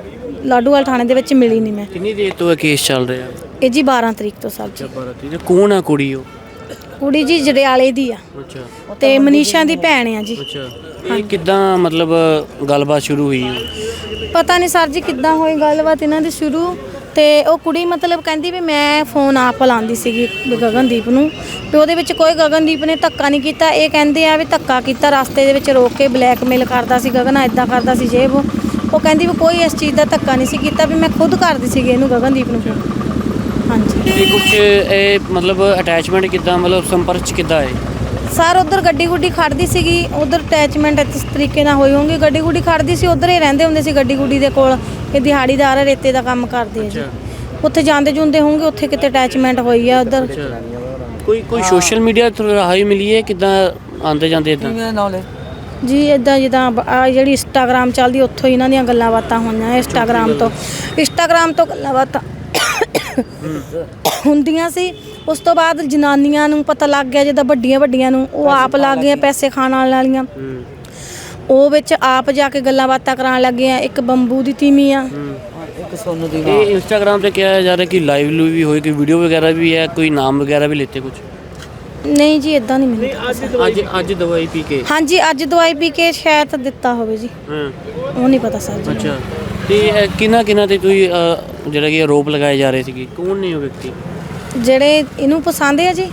S2: ਲਾਡੂਵਾਲ ਥਾਣੇ ਦੇ ਵਿੱਚ ਮਿਲੀ ਨਹੀਂ ਮੈਂ।
S4: ਕਿੰਨੀ ਦੇਰ ਤੋਂ ਇਹ ਕੇਸ ਚੱਲ ਰਿਹਾ?
S2: ਇਹ ਜੀ 12 ਤਰੀਕ ਤੋਂ ਸਰ ਜੀ।
S4: ਜਬਰਦਸਤੀ ਤੇ। ਕੌਣ ਆ ਕੁੜੀ ਉਹ?
S2: ਕੁੜੀ ਜੀ ਜੜਿਆਲੇ ਦੀ ਆ।
S4: ਅੱਛਾ।
S2: ਤੇ ਮਨੀਸ਼ਾ ਦੀ ਭੈਣ ਆ ਜੀ।
S4: ਅੱਛਾ। ਇਹ ਕਿਦਾਂ ਮਤਲਬ ਗੱਲਬਾਤ ਸ਼ੁਰੂ ਹੋਈ?
S2: ਪਤਾ ਨਹੀਂ ਸਰ ਜੀ ਕਿੱਦਾਂ ਹੋਈ ਗੱਲਬਾਤ ਇਹਨਾਂ ਦੀ ਸ਼ੁਰੂ। ਤੇ ਉਹ ਕੁੜੀ ਮਤਲਬ ਕਹਿੰਦੀ ਵੀ ਮੈਂ ਫੋਨ ਆਪ ਲਾਉਂਦੀ ਸੀਗੀ ਵੀ ਗਗਨਦੀਪ ਨੂੰ। ਤੇ ਉਹਦੇ ਵਿੱਚ ਕੋਈ ਗਗਨਦੀਪ ਨੇ ਧੱਕਾ ਨਹੀਂ ਕੀਤਾ। ਇਹ ਕਹਿੰਦੇ ਆ ਵੀ ਧੱਕਾ ਕੀਤਾ ਰਸਤੇ ਦੇ ਵਿੱਚ ਰੋਕ ਕੇ ਬਲੈਕਮੇਲ ਕਰਦਾ ਸੀ ਗਗਨ ਇਦਾਂ ਕਰਦਾ ਸੀ ਜੇ ਉਹ। ਕਹਿੰਦੀ ਵੀ ਕੋਈ ਇਸ ਚੀਜ਼ ਦਾ ਧੱਕਾ ਨਹੀਂ ਸੀ ਕੀਤਾ ਵੀ ਮੈਂ ਖੁਦ ਕਰਦੀ ਸੀਗੀ ਇਹਨੂੰ ਗਗਨਦੀਪ ਨੂੰ। ਹਾਂਜੀ।
S4: ਤੇ ਕੁਝ ਇਹ ਮਤਲਬ ਅਟੈਚਮੈਂਟ ਕਿੱਦਾਂ ਮਤਲਬ ਸੰਪਰਕ 'ਚ ਕਿੱਦਾਂ ਹੈ
S2: ਸਰ ਉਧਰ ਗੱਡੀ ਗੁੱਡੀ ਖੜਦੀ ਸੀਗੀ ਉਧਰ ਅਟੈਚਮੈਂਟ ਇਸ ਤਰੀਕੇ ਨਾਲ ਹੋਈ ਹੋਊਗੀ। ਗੱਡੀ ਗੁੱਡੀ ਖੜਦੀ ਸੀ ਉਧਰ ਹੀ ਰਹਿੰਦੇ ਹੁੰਦੇ ਸੀ ਗੱਡੀ ਗੁੱਡੀ ਦੇ ਕੋਲ ਇਹ ਦਿਹਾੜੀਦਾਰ ਆ, ਰੇਤੇ ਦਾ ਕੰਮ ਕਰਦੇ ਆ ਜੀ। ਉੱਥੇ ਜਾਂਦੇ ਜੁੰਦੇ ਹੋਣਗੇ ਉੱਥੇ ਕਿਤੇ ਅਟੈਚਮੈਂਟ ਹੋਈ ਆ ਉਧਰ।
S4: ਕੋਈ ਕੋਈ ਸੋਸ਼ਲ ਮੀਡੀਆ ਤੋਂ ਰਾਹੀ ਮਿਲੀ ਹੈ ਕਿੱਦਾਂ ਆਉਂਦੇ ਜਾਂਦੇ ਇਦਾਂ?
S2: ਜੀ ਇਦਾਂ ਜਿੱਦਾਂ ਆਹ ਜਿਹੜੀ ਇੰਸਟਾਗ੍ਰam ਚੱਲਦੀ ਉੱਥੋਂ ਇਹਨਾਂ ਦੀਆਂ ਗੱਲਾਂ ਬਾਤਾਂ ਹੋਈਆਂ ਇੰਸਟਾਗ੍ਰam ਤੋਂ। ਇੰਸਟਾਗ੍ਰam ਤੋਂ ਗੱਲਾਂ ਬਾਤਾਂ ਹੁੰਦੀਆਂ ਸੀ। ਉਸ ਤੋਂ ਬਾਅਦ ਜਨਾਨੀਆਂ ਨੂੰ ਪਤਾ ਲੱਗ ਗਿਆ ਜਿੱਦਾਂ ਵੱਡੀਆਂ ਵੱਡੀਆਂ ਨੂੰ ਉਹ ਆਪ ਲੱਗ ਗਈਆਂ ਪੈਸੇ ਖਾਣ ਵਾਲੀਆਂ। ਉਹ ਵਿੱਚ ਆਪ ਜਾ ਕੇ ਗੱਲਾਂ ਬਾਤਾਂ ਕਰਾਉਣ ਲੱਗੀਆਂ। ਇੱਕ ਬੰਬੂ ਦੀ ਤੀਮੀ ਆ।
S4: ਇਹ ਇੰਸਟਾਗ੍ਰam ਤੇ ਕਿਹਾ ਜਾ ਰਿਹਾ ਕਿ ਲਾਈਵ ਲੂ ਵੀ ਹੋਈ ਕੋਈ ਵੀਡੀਓ ਵਗੈਰਾ ਵੀ ਹੈ ਕੋਈ ਨਾਮ ਵਗੈਰਾ ਵੀ ਲਿੱਤੇ ਕੁਝ
S2: ਨਹੀਂ ਜੀ ਇਦਾਂ ਨਹੀਂ ਮੈਨੂੰ
S4: ਅੱਜ ਅੱਜ ਦਵਾਈ ਪੀ ਕੇ।
S2: ਹਾਂਜੀ ਅੱਜ ਦਵਾਈ ਪੀ ਕੇ ਸ਼ਾਇਦ ਦਿੱਤਾ ਹੋਵੇ ਜੀ।
S4: ਹਾਂ।
S2: ਉਹ ਨਹੀਂ ਪਤਾ ਸਰ ਜੀ।
S4: ਅੱਛਾ। ਤੇ ਇਹ ਕਿਹਨਾਂ ਕਿਹਨਾਂ ਤੇ ਕੋਈ ਜਿਹੜਾ ਕਿ ਆਰੋਪ ਲਗਾਏ ਜਾ ਰਹੇ ਸੀਗੇ ਕੌਣ ਨੇ ਉਹ ਵਿਅਕਤੀ?
S2: ਜਿਹੜੇ ਇਹਨੂੰ ਪਸੰਦ ਆ ਜੀ?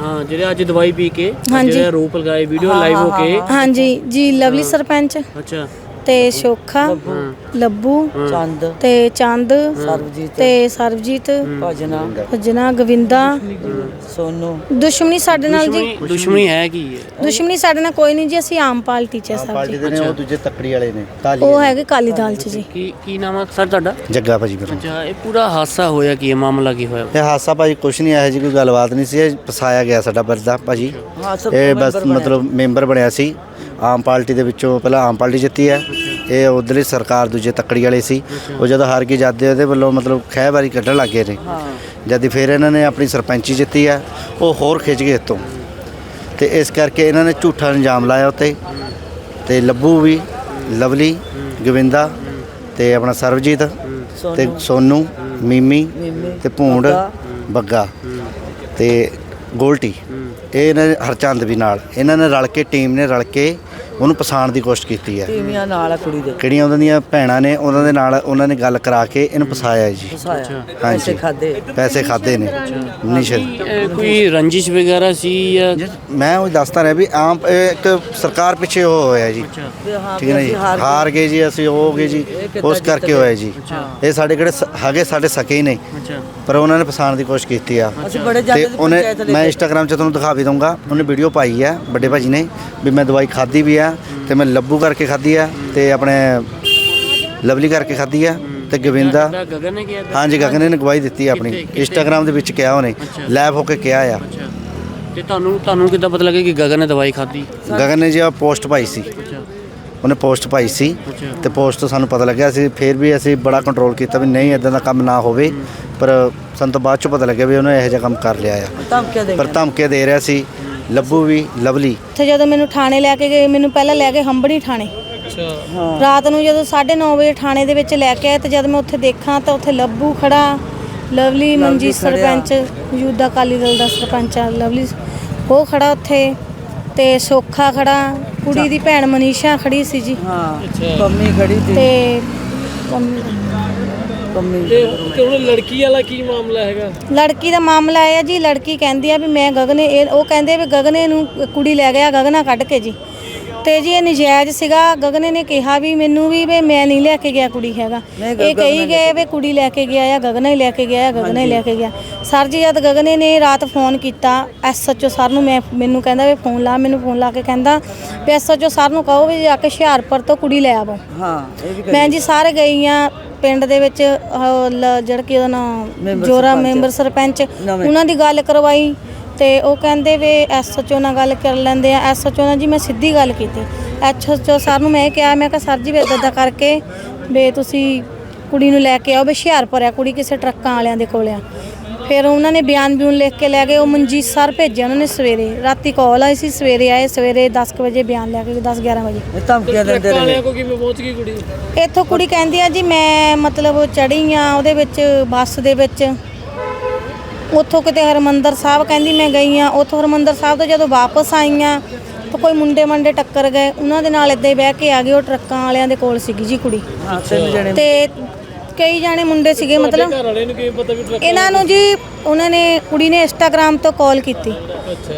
S4: ਹਾਂ ਜਿਹੜੇ ਅੱਜ ਦਵਾਈ ਪੀ ਕੇ
S2: ਹਾਂਜੀ।
S4: ਜਿਹੜੇ ਆਰੋਪ ਲਗਾਏ ਵੀਡੀਓ ਲਾਈਵ ਹੋ ਕੇ।
S2: ਹਾਂਜੀ ਜੀ ਲਵਲੀ ਸਰਪੰਚ
S4: ਅੱਛਾ।
S2: ਤੇ ਸ਼ੋਖਾ।
S4: ਹਾਂ।
S2: ਲੱਭੂ
S6: ਚੰਦ।
S2: ਤੇ ਚੰਦ
S6: ਸਰਬਜੀਤ।
S2: ਤੇ ਸਰਬਜੀਤ।
S6: ਭਜਨਾ।
S2: ਭਜਨਾ ਗਵਿੰਦਾ।
S6: ਸੋਨੂ।
S2: ਦੁਸ਼ਮਣੀ ਸਾਡੇ ਨਾਲ ਜੀ।
S4: ਦੁਸ਼ਮਣੀ ਹੈ ਕੀ ਹੈ
S2: ਦੁਸ਼ਮਣੀ ਸਾਡੇ ਨਾਲ ਕੋਈ ਨਹੀਂ ਜੀ ਅਸੀਂ ਆਮ ਪਾਰਟੀ ਚ ਆ ਸਰ
S3: ਪਾਰਟੀ
S2: ਜੀ।
S3: ਦੇ ਨੇ ਉਹ ਦੂਜੇ ਤੱਕੜੀ ਵਾਲੇ ਨੇ ਤਾਲੀ
S2: ਉਹ ਹੈਗੇ ਕਾਲੀ ਦਾਲ ਚ ਜੀ।
S4: ਕੀ ਕੀ ਨਾਮ ਹੈ ਸਰ ਤੁਹਾਡਾ?
S3: ਜੱਗਾ ਭਾਜੀ ਮੇਰਾ।
S4: ਅੱਛਾ ਇਹ ਪੂਰਾ ਹਾਦਸਾ ਹੋਇਆ ਕੀ ਹੈ ਮਾਮਲਾ ਕੀ ਹੋਇਆ?
S3: ਇਹ ਹਾਸਾ ਭਾਜੀ ਕੁਛ ਨਹੀਂ ਇਹੋ ਜੀ ਕੋਈ ਗੱਲਬਾਤ ਨਹੀਂ ਸੀ ਇਹ ਫਸਾਇਆ ਗਿਆ ਸਾਡਾ ਬੰਦਾ ਭਾਜੀ। ਇਹ ਬਸ ਮਤਲਬ ਮੈਂਬਰ ਬਣਿਆ ਸੀ। ਆਮ ਪਾਰਟੀ ਦੇ ਵਿੱਚੋਂ ਪਹਿਲਾਂ ਆਮ ਪਾਰਟੀ ਜਿੱਤੀ ਹੈ। ਇਹ ਉਧਰਲੀ ਸਰਕਾਰ ਦੂਜੇ ਤੱਕੜੀ ਵਾਲੇ ਸੀ। ਉਹ ਜਦੋਂ ਹਾਰ ਕੇ ਜਾਂਦੇ ਉਹਦੇ ਵੱਲੋਂ ਮਤਲਬ ਖਹਿਬਾਰੀ ਕੱਢਣ ਲੱਗੇ ਨੇ। ਜਦ ਫਿਰ ਇਹਨਾਂ ਨੇ ਆਪਣੀ ਸਰਪੰਚੀ ਜਿੱਤੀ ਹੈ ਉਹ ਹੋਰ ਖਿੱਚ ਗਏ ਇੱਥੋਂ। ਤੇ ਇਸ ਕਰਕੇ ਇਹਨਾਂ ਨੇ ਝੂਠਾ ਇਲਜ਼ਾਮ ਲਾਇਆ ਉੱਤੇ। ਤੇ ਲੱਭੂ ਵੀ ਲਵਲੀ ਗੋਵਿੰਦਾ ਤੇ ਆਪਣਾ ਸਰਬਜੀਤ ਤੇ ਸੋਨੂ। ਮੀਮੀ ਤੇ ਭੂੰਡ ਬੱਗਾ। ਤੇ ਗੋਲਟੀ। ਇਹ ਇਹਨਾਂ ਨੇ ਹਰਚੰਦ ਵੀ ਨਾਲ। ਇਹਨਾਂ ਨੇ ਰਲ ਕੇ ਟੀਮ ਨੇ ਰਲ ਕੇ ਉਹਨੂੰ ਪਛਾਣ ਦੀ ਕੋਸ਼ਿਸ਼ ਕੀਤੀ ਹੈ।
S6: ਤੀਵੀਆਂ ਨਾਲ ਆ ਕੁੜੀ ਦੇ।
S3: ਕਿਹੜੀਆਂ ਉਹਨਾਂ ਦੀਆਂ ਭੈਣਾਂ ਨੇ ਉਹਨਾਂ ਦੇ ਨਾਲ ਉਹਨਾਂ ਨੇ ਗੱਲ ਕਰਾ ਕੇ ਇਹਨੂੰ ਫਸਾਇਆ ਜੀ।
S6: ਫਸਾਇਆ। ਪੈਸੇ ਖਾਦੇ।
S3: ਪੈਸੇ ਖਾਦੇ ਨੇ।
S4: ਇਹ ਕੋਈ ਰੰਜਿਸ਼ ਵਗੈਰਾ ਸੀ ਜਾਂ
S3: ਮੈਂ ਉਹ ਦੱਸਦਾ ਰਿਹਾ ਵੀ ਆਮ ਇਹ ਇੱਕ ਸਰਕਾਰ ਪਿੱਛੇ ਉਹ ਹੋਇਆ ਜੀ।
S6: ਹਾਂ
S3: ਠੀਕ ਹੈ ਨਾ ਜੀ? ਹਾਰ ਗਏ। ਜੀ ਅਸੀਂ ਉਹ ਹੋ ਗਏ ਜੀ। ਉਸ ਕਰਕੇ ਹੋਇਆ ਜੀ। ਇਹ ਸਾਡੇ ਕਿਹੜੇ ਸ- ਹੈਗੇ ਸਾਡੇ ਸਕੇ ਹੀ ਨੇ।
S4: ਅੱਛਾ।
S3: ਪਰ ਉਹਨਾਂ ਨੇ ਫਸਾਉਣ ਦੀ ਕੋਸ਼ਿਸ਼ ਕੀਤੀ ਆ।
S6: ਅਸੀਂ ਬੜੇ
S3: ਤੇ
S6: ਜਾਂਦੇ
S3: ਉਹਨੇ ਮੈਂ ਇੰਸਟਾਗ੍ਰam 'ਚ ਤੁਹਾਨੂੰ ਦਿਖਾ ਵੀ ਦਊਂਗਾ। ਉਹਨੇ ਵੀਡੀਓ ਪਾਈ ਆ ਵੱਡੇ ਭਾਜੀ ਨੇ ਵੀ ਮੈਂ ਦਵਾਈ ਖਾਧੀ ਵੀ ਆ ਤੇ ਮੈਂ ਲੱਭੂ ਕਰਕੇ ਖਾਧੀ ਆ ਤੇ ਆਪਣੇ ਲਵਲੀ ਕਰਕੇ ਖਾਧੀ ਆ ਤੇ ਗੋਵਿੰਦਾ
S4: ਗਗਨ ਨੇ ਕਿਹਾ?
S3: ਹਾਂਜੀ ਗਗਨ ਨੇ ਗਵਾਹੀ ਦਿੱਤੀ ਆ ਆਪਣੀ? ਇੰਸਟਾਗ੍ਰam ਦੇ ਵਿੱਚ ਕਿਹਾ ਉਹਨੇ। ਲਾਈਵ ਹੋ ਕੇ ਕਿਹਾ ਆ।
S4: ਤੇ ਤੁਹਾਨੂੰ ਤੁਹਾਨੂੰ ਕਿੱਦਾਂ ਪਤਾ ਲੱਗਿਆ ਕਿ ਗਗਨ ਨੇ ਦਵਾਈ ਖਾਧੀ?
S3: ਗਗਨ ਨੇ ਜੀ ਆ ਪੋਸਟ ਪਾਈ ਸੀ। ਉਹਨੇ ਪੋਸਟ ਪਾਈ ਸੀ ਤੇ ਪੋਸਟ ਤੋਂ ਸਾਨੂੰ ਪਤਾ ਲੱਗਿਆ ਸੀ ਫਿਰ ਵੀ ਅਸੀਂ ਬੜਾ ਕੰਟਰੋਲ ਕੀਤਾ ਵੀ ਨਹੀਂ ਇਦਾਂ ਦਾ ਕੰਮ ਨਾ ਹੋਵੇ। ਪਰ ਸਾਨੂੰ ਤਾਂ ਬਾਅਦ ਚੋਂ ਪਤਾ ਲੱਗਿਆ ਵੀ ਉਹਨੇ ਇਹੋ ਜਿਹਾ ਕੰਮ ਕਰ ਲਿਆ ਆ।
S6: ਧਮਕੀਆਂ ਦੇ
S3: ਪਰ ਧਮਕੇ ਦੇ ਰਿਹਾ ਸੀ। ਲੱਭੂ ਵੀ ਲਵਲੀ
S2: ਉੱਥੇ ਜਦੋਂ ਮੈਨੂੰ ਥਾਣੇ ਲੈ ਕੇ ਗਏ ਮੈਨੂੰ ਪਹਿਲਾਂ ਲੈ ਕੇ ਹੰਬੜੀ ਥਾਣੇ। ਰਾਤ ਨੂੰ ਜਦੋਂ 9:30 ਵਜੇ ਥਾਣੇ ਦੇ ਵਿੱਚ ਲੈ ਕੇ ਆਏ ਤੇ ਜਦ ਮੈਂ ਉੱਥੇ ਦੇਖਾਂ ਤਾਂ ਉੱਥੇ ਲੱਭੂ ਖੜਾ ਲਵਲੀ ਮਨਜੀਤ। ਸਰਪੰਚ ਮੌਜੂਦਾ ਅਕਾਲੀ ਦਲ ਦਾ ਸਰਪੰਚ ਆ ਲਵਲੀ ਉਹ ਖੜਾ ਉੱਥੇ ਤੇ ਸੋਖਾ ਖੜਾ ਕੁੜੀ ਦੀ ਭੈਣ ਮਨੀਸ਼ਾ ਖੜੀ ਸੀ ਜੀ।
S6: ਹਾਂ ਪੰਮੀ ਖੜੀ ਸੀ।
S2: ਤੇ ਪੰਮੀ- ਲੜਕੀ ਦਾ ਮਾਮਲਾ ਇਹ ਹੈ ਜੀ ਲੜਕੀ ਕਹਿੰਦੀ ਆ ਵੀ ਮੈਂ ਗਗਨੇ ਇਹ- ਉਹ ਕਹਿੰਦੇ ਵੀ ਗਗਨੇ ਨੂੰ ਕੁੜੀ ਲੈ ਗਿਆ ਗਗਨਾ ਕੱਢ ਕੇ ਜੀ। ਤੇ ਜੀ ਇਹ ਨਜਾਇਜ਼ ਸੀਗਾ ਗਗਨੇ ਨੇ ਕਿਹਾ ਵੀ ਮੈਨੂੰ ਵੀ ਵੀ ਮੈਂ ਨਹੀਂ ਲੈ ਕੇ ਗਿਆ ਕੁੜੀ ਹੈਗਾ। ਇਹ
S6: ਗਗਨ
S2: ਕਹੀ ਗਏ ਵੀ ਕੁੜੀ ਲੈ ਕੇ ਗਿਆ ਆ ਗਗਨਾ ਹੀ ਲੈ ਕੇ ਗਿਆ ਗਗਨਾ ਹੀ ਲੈ ਕੇ ਗਿਆ। ਸਰ ਜੀ ਜਦ ਗਗਨੇ ਨੇ ਰਾਤ ਫੋਨ ਕੀਤਾ ਐਸਐਚਓ ਸਰ ਨੂੰ ਮੈਂ ਮੈਨੂੰ ਕਹਿੰਦਾ ਵੀ ਫੋਨ ਲਾ ਮੈਨੂੰ ਫੋਨ ਲਾ ਕੇ ਕਹਿੰਦਾ ਵੀ ਐਸਐਚਓ ਸਰ ਨੂੰ ਕਹੋ ਵੀ ਜਾ ਕੇ ਹੁਸ਼ਿਆਰਪੁਰ ਤੋਂ ਕੁੜੀ ਲੈ ਆਵੋ।
S6: ਹਾਂ ਇਹ ਵੀ
S2: ਮੈਂ ਜੀ ਸਾਰੇ ਗਈ ਆ ਪਿੰਡ ਦੇ ਵਿੱਚ ਜਿਹੜਾ ਕਿ ਉਹਦਾ ਨਾਮ ਜੋਰਾ। ਮੈਂਬਰ ਸਰਪੰਚ। ਉਹਨਾਂ ਦੀ ਗੱਲ ਕਰਵਾਈ ਤੇ ਉਹ ਕਹਿੰਦੇ ਵੀ ਐਸਐਚਓ ਨਾਲ ਗੱਲ ਕਰ ਲੈਂਦੇ ਆ ਐਸਐਚਓ ਨਾਲ ਜੀ ਮੈਂ ਸਿੱਧੀ ਗੱਲ ਕੀਤੀ ਐਸਐਚਓ ਸਰ ਨੂੰ ਮੈਂ ਕਿਹਾ ਮੈਂ ਕਿਹਾ ਸਰ ਜੀ ਵੀ ਇਦਾਂ ਕਰਕੇ ਵੀ ਤੁਸੀਂ ਕੁੜੀ ਨੂੰ ਲੈ ਕੇ ਆਓ ਵੀ ਹੁਸ਼ਿਆਰਪੁਰ ਆ ਕੁੜੀ ਕਿਸੇ ਟਰੱਕਾਂ ਵਾਲਿਆਂ ਦੇ ਕੋਲ ਆ ਫਿਰ ਉਹਨਾਂ ਨੇ ਬਿਆਨ ਬਿਊਨ ਲਿਖ ਕੇ ਲੈ ਗਏ ਉਹ ਮਨਜੀਤ ਸਰ ਭੇਜਿਆ ਉਹਨਾਂ ਨੇ ਸਵੇਰੇ। ਰਾਤੀ ਕਾਲ ਆਈ ਸੀ ਸਵੇਰੇ ਆਏ ਸਵੇਰੇ 10 ਕੁ ਵਜੇ ਬਿਆਨ ਲੈ ਕੇ 10 11 ਵਜੇ।
S6: ਇਹ ਧਮਕੀਆਂ ਦਿੰਦੇ ਰਹੇ
S2: ਇੱਥੋਂ ਕੁੜੀ ਕਹਿੰਦੀ ਆ ਜੀ ਮੈਂ ਮਤਲਬ ਚੜੀ ਆ ਉਹਦੇ ਵਿੱਚ ਬੱਸ ਦੇ ਵਿੱਚ। ਉੱਥੋਂ ਕਿਤੇ ਹਰਮੰਦਰ ਸਾਹਿਬ ਕਹਿੰਦੀ ਮੈਂ ਗਈ ਆ। ਉੱਥੋਂ ਹਰਮੰਦਰ ਸਾਹਿਬ ਤੋਂ ਜਦੋਂ ਵਾਪਸ ਆਈ ਆ ਤਾਂ ਕੋਈ ਮੁੰਡੇ ਮੰਡੇ ਟੱਕਰ ਗਏ। ਉਹਨਾਂ ਦੇ ਨਾਲ ਏਦਾਂ ਹੀ ਬਹਿ ਕੇ ਆ ਗਏ ਉਹ ਟਰੱਕਾਂ ਵਾਲਿਆਂ ਦੇ ਕੋਲ ਸੀਗੀ ਜੀ ਕੁੜੀ।
S6: ਹਾਂ ਤਿੰਨ ਜਣੇ।
S2: ਤੇ ਕਈ ਜਾਣੇ ਮੁੰਡੇ ਸੀਗੇ ਮਤਲਬ
S4: ਘਰ ਵਾਲੇ ਨੂੰ ਕਿਵੇਂ ਪਤਾ ਵੀ ਟਰੱਕ
S2: ਇਹਨਾਂ ਨੂੰ ਜੀ ਉਹਨਾਂ ਨੇ ਕੁੜੀ ਨੇ ਇੰਸਟਾਗ੍ਰam ਤੋਂ ਕਾਲ ਕੀਤੀ।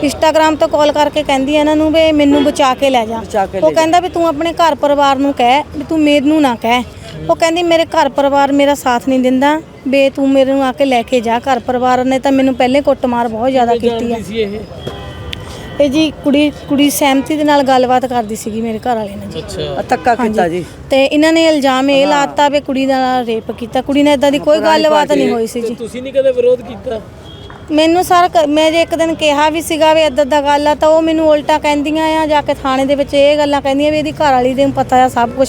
S2: ਇੰਸਟਾਗ੍ਰam ਤੋਂ ਕਾਲ ਕਰਕੇ ਕਹਿੰਦੀ ਹੈ ਇਹਨਾਂ ਨੂੰ ਵੀ ਮੈਨੂੰ ਬਚਾ ਕੇ ਲੈ ਜਾ।
S6: ਬਚਾ ਕੇ
S2: ਉਹ ਕਹਿੰਦਾ ਵੀ ਤੂੰ ਆਪਣੇ ਘਰ ਪਰਿਵਾਰ ਨੂੰ ਕਹਿ ਵੀ ਤੂੰ ਮੈਨੂੰ ਨਾ ਕਹਿ। ਉਹ ਕਹਿੰਦੀ ਮੇਰੇ ਘਰ ਪਰਿਵਾਰ ਮੇਰਾ ਸਾਥ ਨਹੀਂ ਦਿੰਦਾ। ਬੇ ਤੂੰ ਮੇਰੇ ਨੂੰ ਆ ਕੇ ਲੈ ਕੇ ਜਾ। ਘਰ ਪਰਿਵਾਰ ਨੇ ਤਾਂ ਮੈਨੂੰ ਪਹਿਲੇ ਕੁੱਟਮਾਰ ਬਹੁਤ ਜ਼ਿਆਦਾ ਕੀਤੀ
S4: ਸੀ ਇਹ?
S2: ਇਹ ਜੀ ਕੁੜੀ ਕੁੜੀ ਸਹਿਮਤੀ ਦੇ ਨਾਲ ਗੱਲਬਾਤ ਕਰਦੀ ਸੀਗੀ ਮੇਰੇ ਘਰ ਵਾਲੇ ਨਾਲ ਜੀ।
S4: ਅੱਛਾ।
S6: ਧੱਕਾ ਕੀਤਾ ਜੀ।
S2: ਤੇ ਇਹਨਾਂ ਨੇ ਇਲਜ਼ਾਮ ਇਹ ਲਾਤਾ ਵੀ ਕੁੜੀ ਨਾਲ ਰੇਪ ਕੀਤਾ। ਕੁੜੀ ਨੇ ਇਦਾਂ ਦੀ ਕੋਈ ਗੱਲਬਾਤ ਨਹੀਂ ਹੋਈ ਸੀ ਜੀ।
S4: ਤੁਸੀਂ ਨਹੀਂ ਕਦੇ ਵਿਰੋਧ ਕੀਤਾ?
S2: ਮੈਨੂੰ ਸਰ ਕ- ਮੈਂ ਜੇ ਇੱਕ ਦਿਨ ਕਿਹਾ ਵੀ ਸੀਗਾ ਵੀ ਇਦਾਂ ਦਾ ਗੱਲ ਆ ਤਾਂ ਉਹ ਮੈਨੂੰ ਉਲਟਾ ਕਹਿੰਦੀਆਂ ਆ ਜਾ ਕੇ ਥਾਣੇ ਦੇ ਵਿੱਚ ਇਹ ਗੱਲਾਂ ਕਹਿੰਦੀਆਂ ਵੀ ਇਹਦੀ ਘਰ ਵਾਲੀ ਦੇ ਨੂੰ ਪਤਾ ਆ ਸਭ ਕੁਝ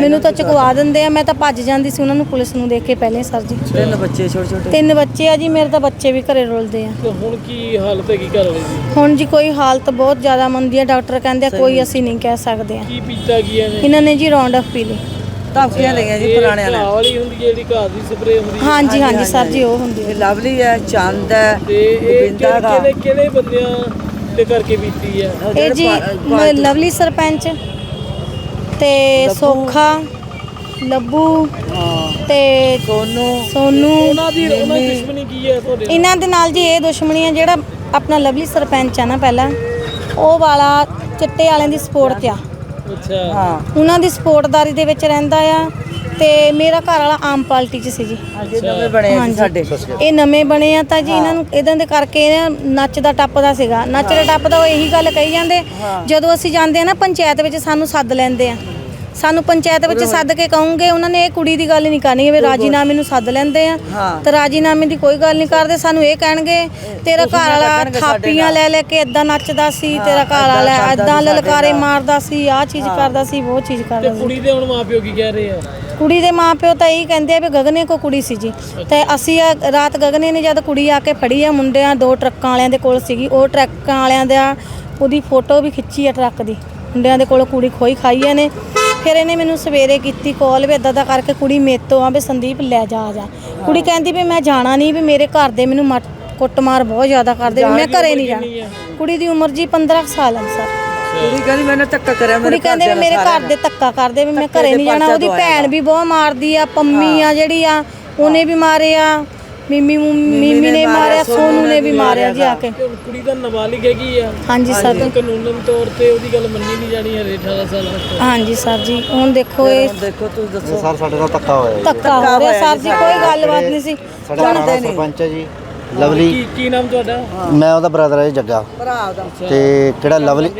S2: ਮੈਨੂੰ ਤਾਂ ਚੁਕਵਾ ਦਿੰਦੇ ਆ ਮੈਂ ਤਾਂ ਭੱਜ ਜਾਂਦੀ ਸੀ ਉਹਨਾਂ ਨੂੰ ਪੁਲਿਸ ਨੂੰ ਦੇਖ ਕੇ ਪਹਿਲੇ ਸਰ ਜੀ।
S6: ਤਿੰਨ ਬੱਚੇ ਛੋਟੇ ਛੋਟੇ?
S2: ਤਿੰਨ ਬੱਚੇ ਆ ਜੀ ਮੇਰੇ ਤਾਂ ਬੱਚੇ ਵੀ ਘਰੇ ਰੁਲਦੇ ਆ।
S4: ਤੇ ਹੁਣ ਕੀ ਹਾਲਤ ਹੈਗੀ ਘਰ ਵਾਲੇ ਦੀ?
S2: ਹੁਣ ਜੀ ਕੋਈ ਹਾਲਤ ਬਹੁਤ ਜ਼ਿਆਦਾ ਮੰਦੀ ਆ ਡਾਕਟਰ ਕਹਿੰਦੇ ਆ ਕੋਈ ਅਸੀਂ ਨਹੀਂ ਕਹਿ ਸਕਦੇ ਆ।
S4: ਕੀ ਪੀਤਾ ਕੀ ਇਹਨੇ?
S2: ਇਹਨਾਂ ਨੇ ਜੀ ਰੌਂਡ ਅਪ ਪੀ ਲਈ।
S6: ਧਮਕੀਆਂ ਲਈਆਂ ਜੀ ਪੁਰਾਣੇ ਵਾਲਿਆਂ ਨੇ।
S4: ਵਾਲੀ ਹੁੰਦੀ ਹੈ ਜਿਹੜੀ ਘਰ ਦੀ ਸਪਰੇਅ ਹੁੰਦੀ ਹੈ।
S2: ਹਾਂਜੀ ਹਾਂਜੀ ਸਰ ਜੀ ਉਹ ਹੁੰਦੀ
S6: ਇਹ
S2: ਹੈ
S6: ਲਵਲੀ ਹੈ ਚੰਦ ਹੈ
S4: ਤੇ ਇਹ
S6: ਗੋਬਿੰਦਾ ਦਾ
S4: ਕਿਹੜੇ ਕਿਹੜੇ ਬੰਦਿਆਂ ਦੇ ਕਰਕੇ ਪੀਤੀ ਹੈ?
S2: ਇਹ ਜੀ ਮ- ਲਵਲੀ ਸਰਪੰਚ ਤੇ ਸੋਖਾ ਲੱਭੂ
S6: ਹਾਂ।
S2: ਤੇ
S6: ਸੋਨੂ।
S2: ਸੋਨੂ।
S4: ਉਹਨਾਂ ਦੀ ਉਹਨਾਂ ਦੀ ਦੁਸ਼ਮਣੀ ਕੀ ਹੈ ਤੁਹਾਡੇ?
S2: ਇਹਨਾਂ ਦੇ ਨਾਲ ਜੀ ਇਹ ਦੁਸ਼ਮਣੀ ਹੈ ਜਿਹੜਾ ਆਪਣਾ ਲਵਲੀ ਸਰਪੰਚ ਆ ਨਾ ਪਹਿਲਾਂ ਉਹ ਵਾਲਾ ਚਿੱਟੇ ਵਾਲਿਆਂ ਦੀ ਸਪੋਰਟ 'ਚ ਆ।
S4: ਅੱਛਾ।
S6: ਹਾਂ
S2: ਉਹਨਾਂ ਦੀ ਸਪੋਰਟਦਾਰੀ ਦੇ ਵਿੱਚ ਰਹਿੰਦਾ ਆ ਤੇ ਮੇਰਾ ਘਰ ਵਾਲਾ ਆਮ ਪਾਰਟੀ 'ਚ ਸੀ ਜੀ।
S6: ਅੱਜ ਨਵੇਂ ਬਣੇ ਆ ਜੀ ਸਾਡੇ।
S2: ਇਹ ਨਵੇਂ ਬਣੇ ਆ ਤਾਂ ਜੀ ਇਹਨਾਂ ਨੂੰ ਇਦਾਂ ਦੇ ਕਰਕੇ ਇਹ ਨੱਚਦਾ ਟੱਪਦਾ ਸੀਗਾ। ਨੱਚਦਾ ਟੱਪਦਾ ਉਹ ਇਹੀ ਗੱਲ ਕਹੀ ਜਾਂਦੇ ਜਦੋਂ ਅਸੀਂ ਜਾਂਦੇ ਆ ਨਾ ਪੰਚਾਇਤ ਵਿੱਚ ਸਾਨੂੰ ਸੱਦ ਲੈਂਦੇ ਆ। ਸਾਨੂੰ ਪੰਚਾਇਤ ਵਿੱਚ ਸੱਦ ਕੇ ਕਹੋਗੇ ਉਹਨਾਂ ਨੇ ਇਹ ਕੁੜੀ ਦੀ ਗੱਲ ਨਹੀਂ ਕਰਨੀ ਵੀ ਰਾਜੀਨਾਮੇ ਨੂੰ ਸੱਦ ਲੈਂਦੇ ਆ। ਤੇ ਰਾਜੀਨਾਮੇ ਦੀ ਕੋਈ ਗੱਲ ਨਹੀਂ ਕਰਦੇ ਸਾਨੂੰ ਇਹ ਕਹਿਣਗੇ ਤੇਰਾ ਘਰ ਵਾਲਾ ਥਾਪੀਆਂ ਲੈ ਲੈ ਕੇ ਇਦਾਂ ਨੱਚਦਾ ਸੀ ਤੇਰਾ ਘਰ ਵਾਲਾ ਇਦਾਂ ਲਲਕਾਰੇ ਮਾਰਦਾ ਸੀ ਆਹ ਚੀਜ਼ ਕਰਦਾ ਸੀ ਉਹ ਚੀਜ਼ ਕਰਦਾ ਸੀ।
S4: ਕੁੜੀ ਦੇ ਹੁਣ ਮਾਪਿਓ ਕੀ ਕਹਿ ਰਹੇ ਆ?
S2: ਕੁੜੀ ਦੇ ਮਾਪਿਓ ਤਾਂ ਇਹੀ ਕਹਿੰਦੇ ਆ ਵੀ ਗਗਨੇ ਕੋ ਕੁੜੀ ਸੀ ਜੀ। ਤੇ ਅਸੀਂ ਆ ਰਾਤ ਗਗਨੇ ਨੇ ਜਦ ਕੁੜੀ ਆ ਕੇ ਫੜੀ ਆ ਮੁੰਡਿਆਂ ਦੋ ਟਰੱਕਾਂ ਵਾਲਿਆਂ ਦੇ ਕੋਲ ਸੀਗੀ ਉਹ ਟਰੱਕਾਂ ਵਾਲਿਆਂ ਦਾ ਉਹਦੀ ਫੋਟੋ ਵੀ ਖਿੱਚੀ ਆ ਟਰੱਕ ਦੀ। ਮੁੰਡਿਆਂ ਦੇ ਕੋਲ ਕੁੜੀ ਖੋਈ ਖਾਈ ਇਹਨੇ। ਫਿਰ ਇਹਨੇ ਮੈਨੂੰ ਸਵੇਰੇ ਕੀਤੀ ਕਾਲ ਵੀ ਇਦਾਂ ਦਾ ਕਰਕੇ ਕੁੜੀ ਮੇਤੋਂ ਆ ਵੀ ਸੰਦੀਪ ਲੈ ਜਾ ਆ ਜਾ। ਕੁੜੀ ਕਹਿੰਦੀ ਵੀ ਮੈਂ ਜਾਣਾ ਨਹੀਂ ਵੀ ਮੇਰੇ ਘਰ ਦੇ ਮੈਨੂੰ ਮੱਟ- ਕੁੱਟਮਾਰ ਬਹੁਤ ਜ਼ਿਆਦਾ ਕਰਦੇ ਵੀ ਮੈਂ ਘਰੇ ਨਹੀਂ ਜਾਣਾ ਕੁੜੀ ਦੀ ਉਮਰ ਜੀ 15 ਕੁ ਸਾਲ ਹੈ ਸਰ।
S6: ਕੁੜੀ ਕਹਿੰਦੀ ਮੈਨੇ ਧੱਕਾ ਕਰਿਆ ਮੇਰੇ
S2: ਕਹਿੰਦੇ ਵੀ ਮੇਰੇ ਘਰ ਦੇ ਧੱਕਾ ਕਰਦੇ ਵੀ ਮੈਂ ਘਰੇ ਨਹੀਂ ਜਾਣਾ ਉਹਦੀ ਭੈਣ ਵੀ। ਬਹੁਤ ਮਾਰਦੀ ਆ ਪੰਮੀ ਆ ਜਿਹੜੀ ਆ ਉਹਨੇ ਵੀ ਮਾਰਿਆ ਮਿੰਮੀ ਮਿੰਮੀ ਨੇ ਮਾਰਿਆ ਸੋਨੂ ਨੇ ਵੀ ਮਾਰਿਆ ਜੀ ਆ ਕੇ।
S4: ਤੇ ਹੁਣ ਕੁੜੀ ਦਾ ਨਾਬਾਲਿਗ ਹੈਗੀ ਆ।
S2: ਹਾਂਜੀ ਸਰ।
S4: ਕਾਨੂੰਨ ਤੌਰ ਤੇ ਉਹਦੀ ਗੱਲ ਮੰਨੀ ਨਹੀਂ ਜਾਣੀ ਹੈ 18 ਸਾਲ ਤੱਕ।
S2: ਹਾਂਜੀ ਸਰ ਜੀ ਹੁਣ ਦੇਖੋ ਇਹ
S6: ਦੇਖੋ ਤੁਸੀਂ ਦੱਸੋ।
S3: ਸਰ ਸਾਡੇ ਨਾਲ ਧੱਕਾ ਹੋਇਆ ਜੀ।
S2: ਧੱਕਾ ਹੋ ਰਿਹਾ ਸਰ ਜੀ ਕੋਈ ਗੱਲਬਾਤ ਨਹੀਂ ਸੀ।
S3: ਸਾਡੇ ਨਾਲ ਸਰਪੰਚ ਹੈ ਜੀ ਲਵਲੀ।
S4: ਕੀ ਕੀ ਨਾਮ ਤੁਹਾਡਾ?
S3: ਮੈਂ ਉਹਦਾ ਬ੍ਰਦਰ ਹੈ ਜੀ ਜੱਗਾ।
S6: ਭਰਾ ਦਾ
S3: ਤੇ ਕਿਹੜਾ ਲਵਲੀ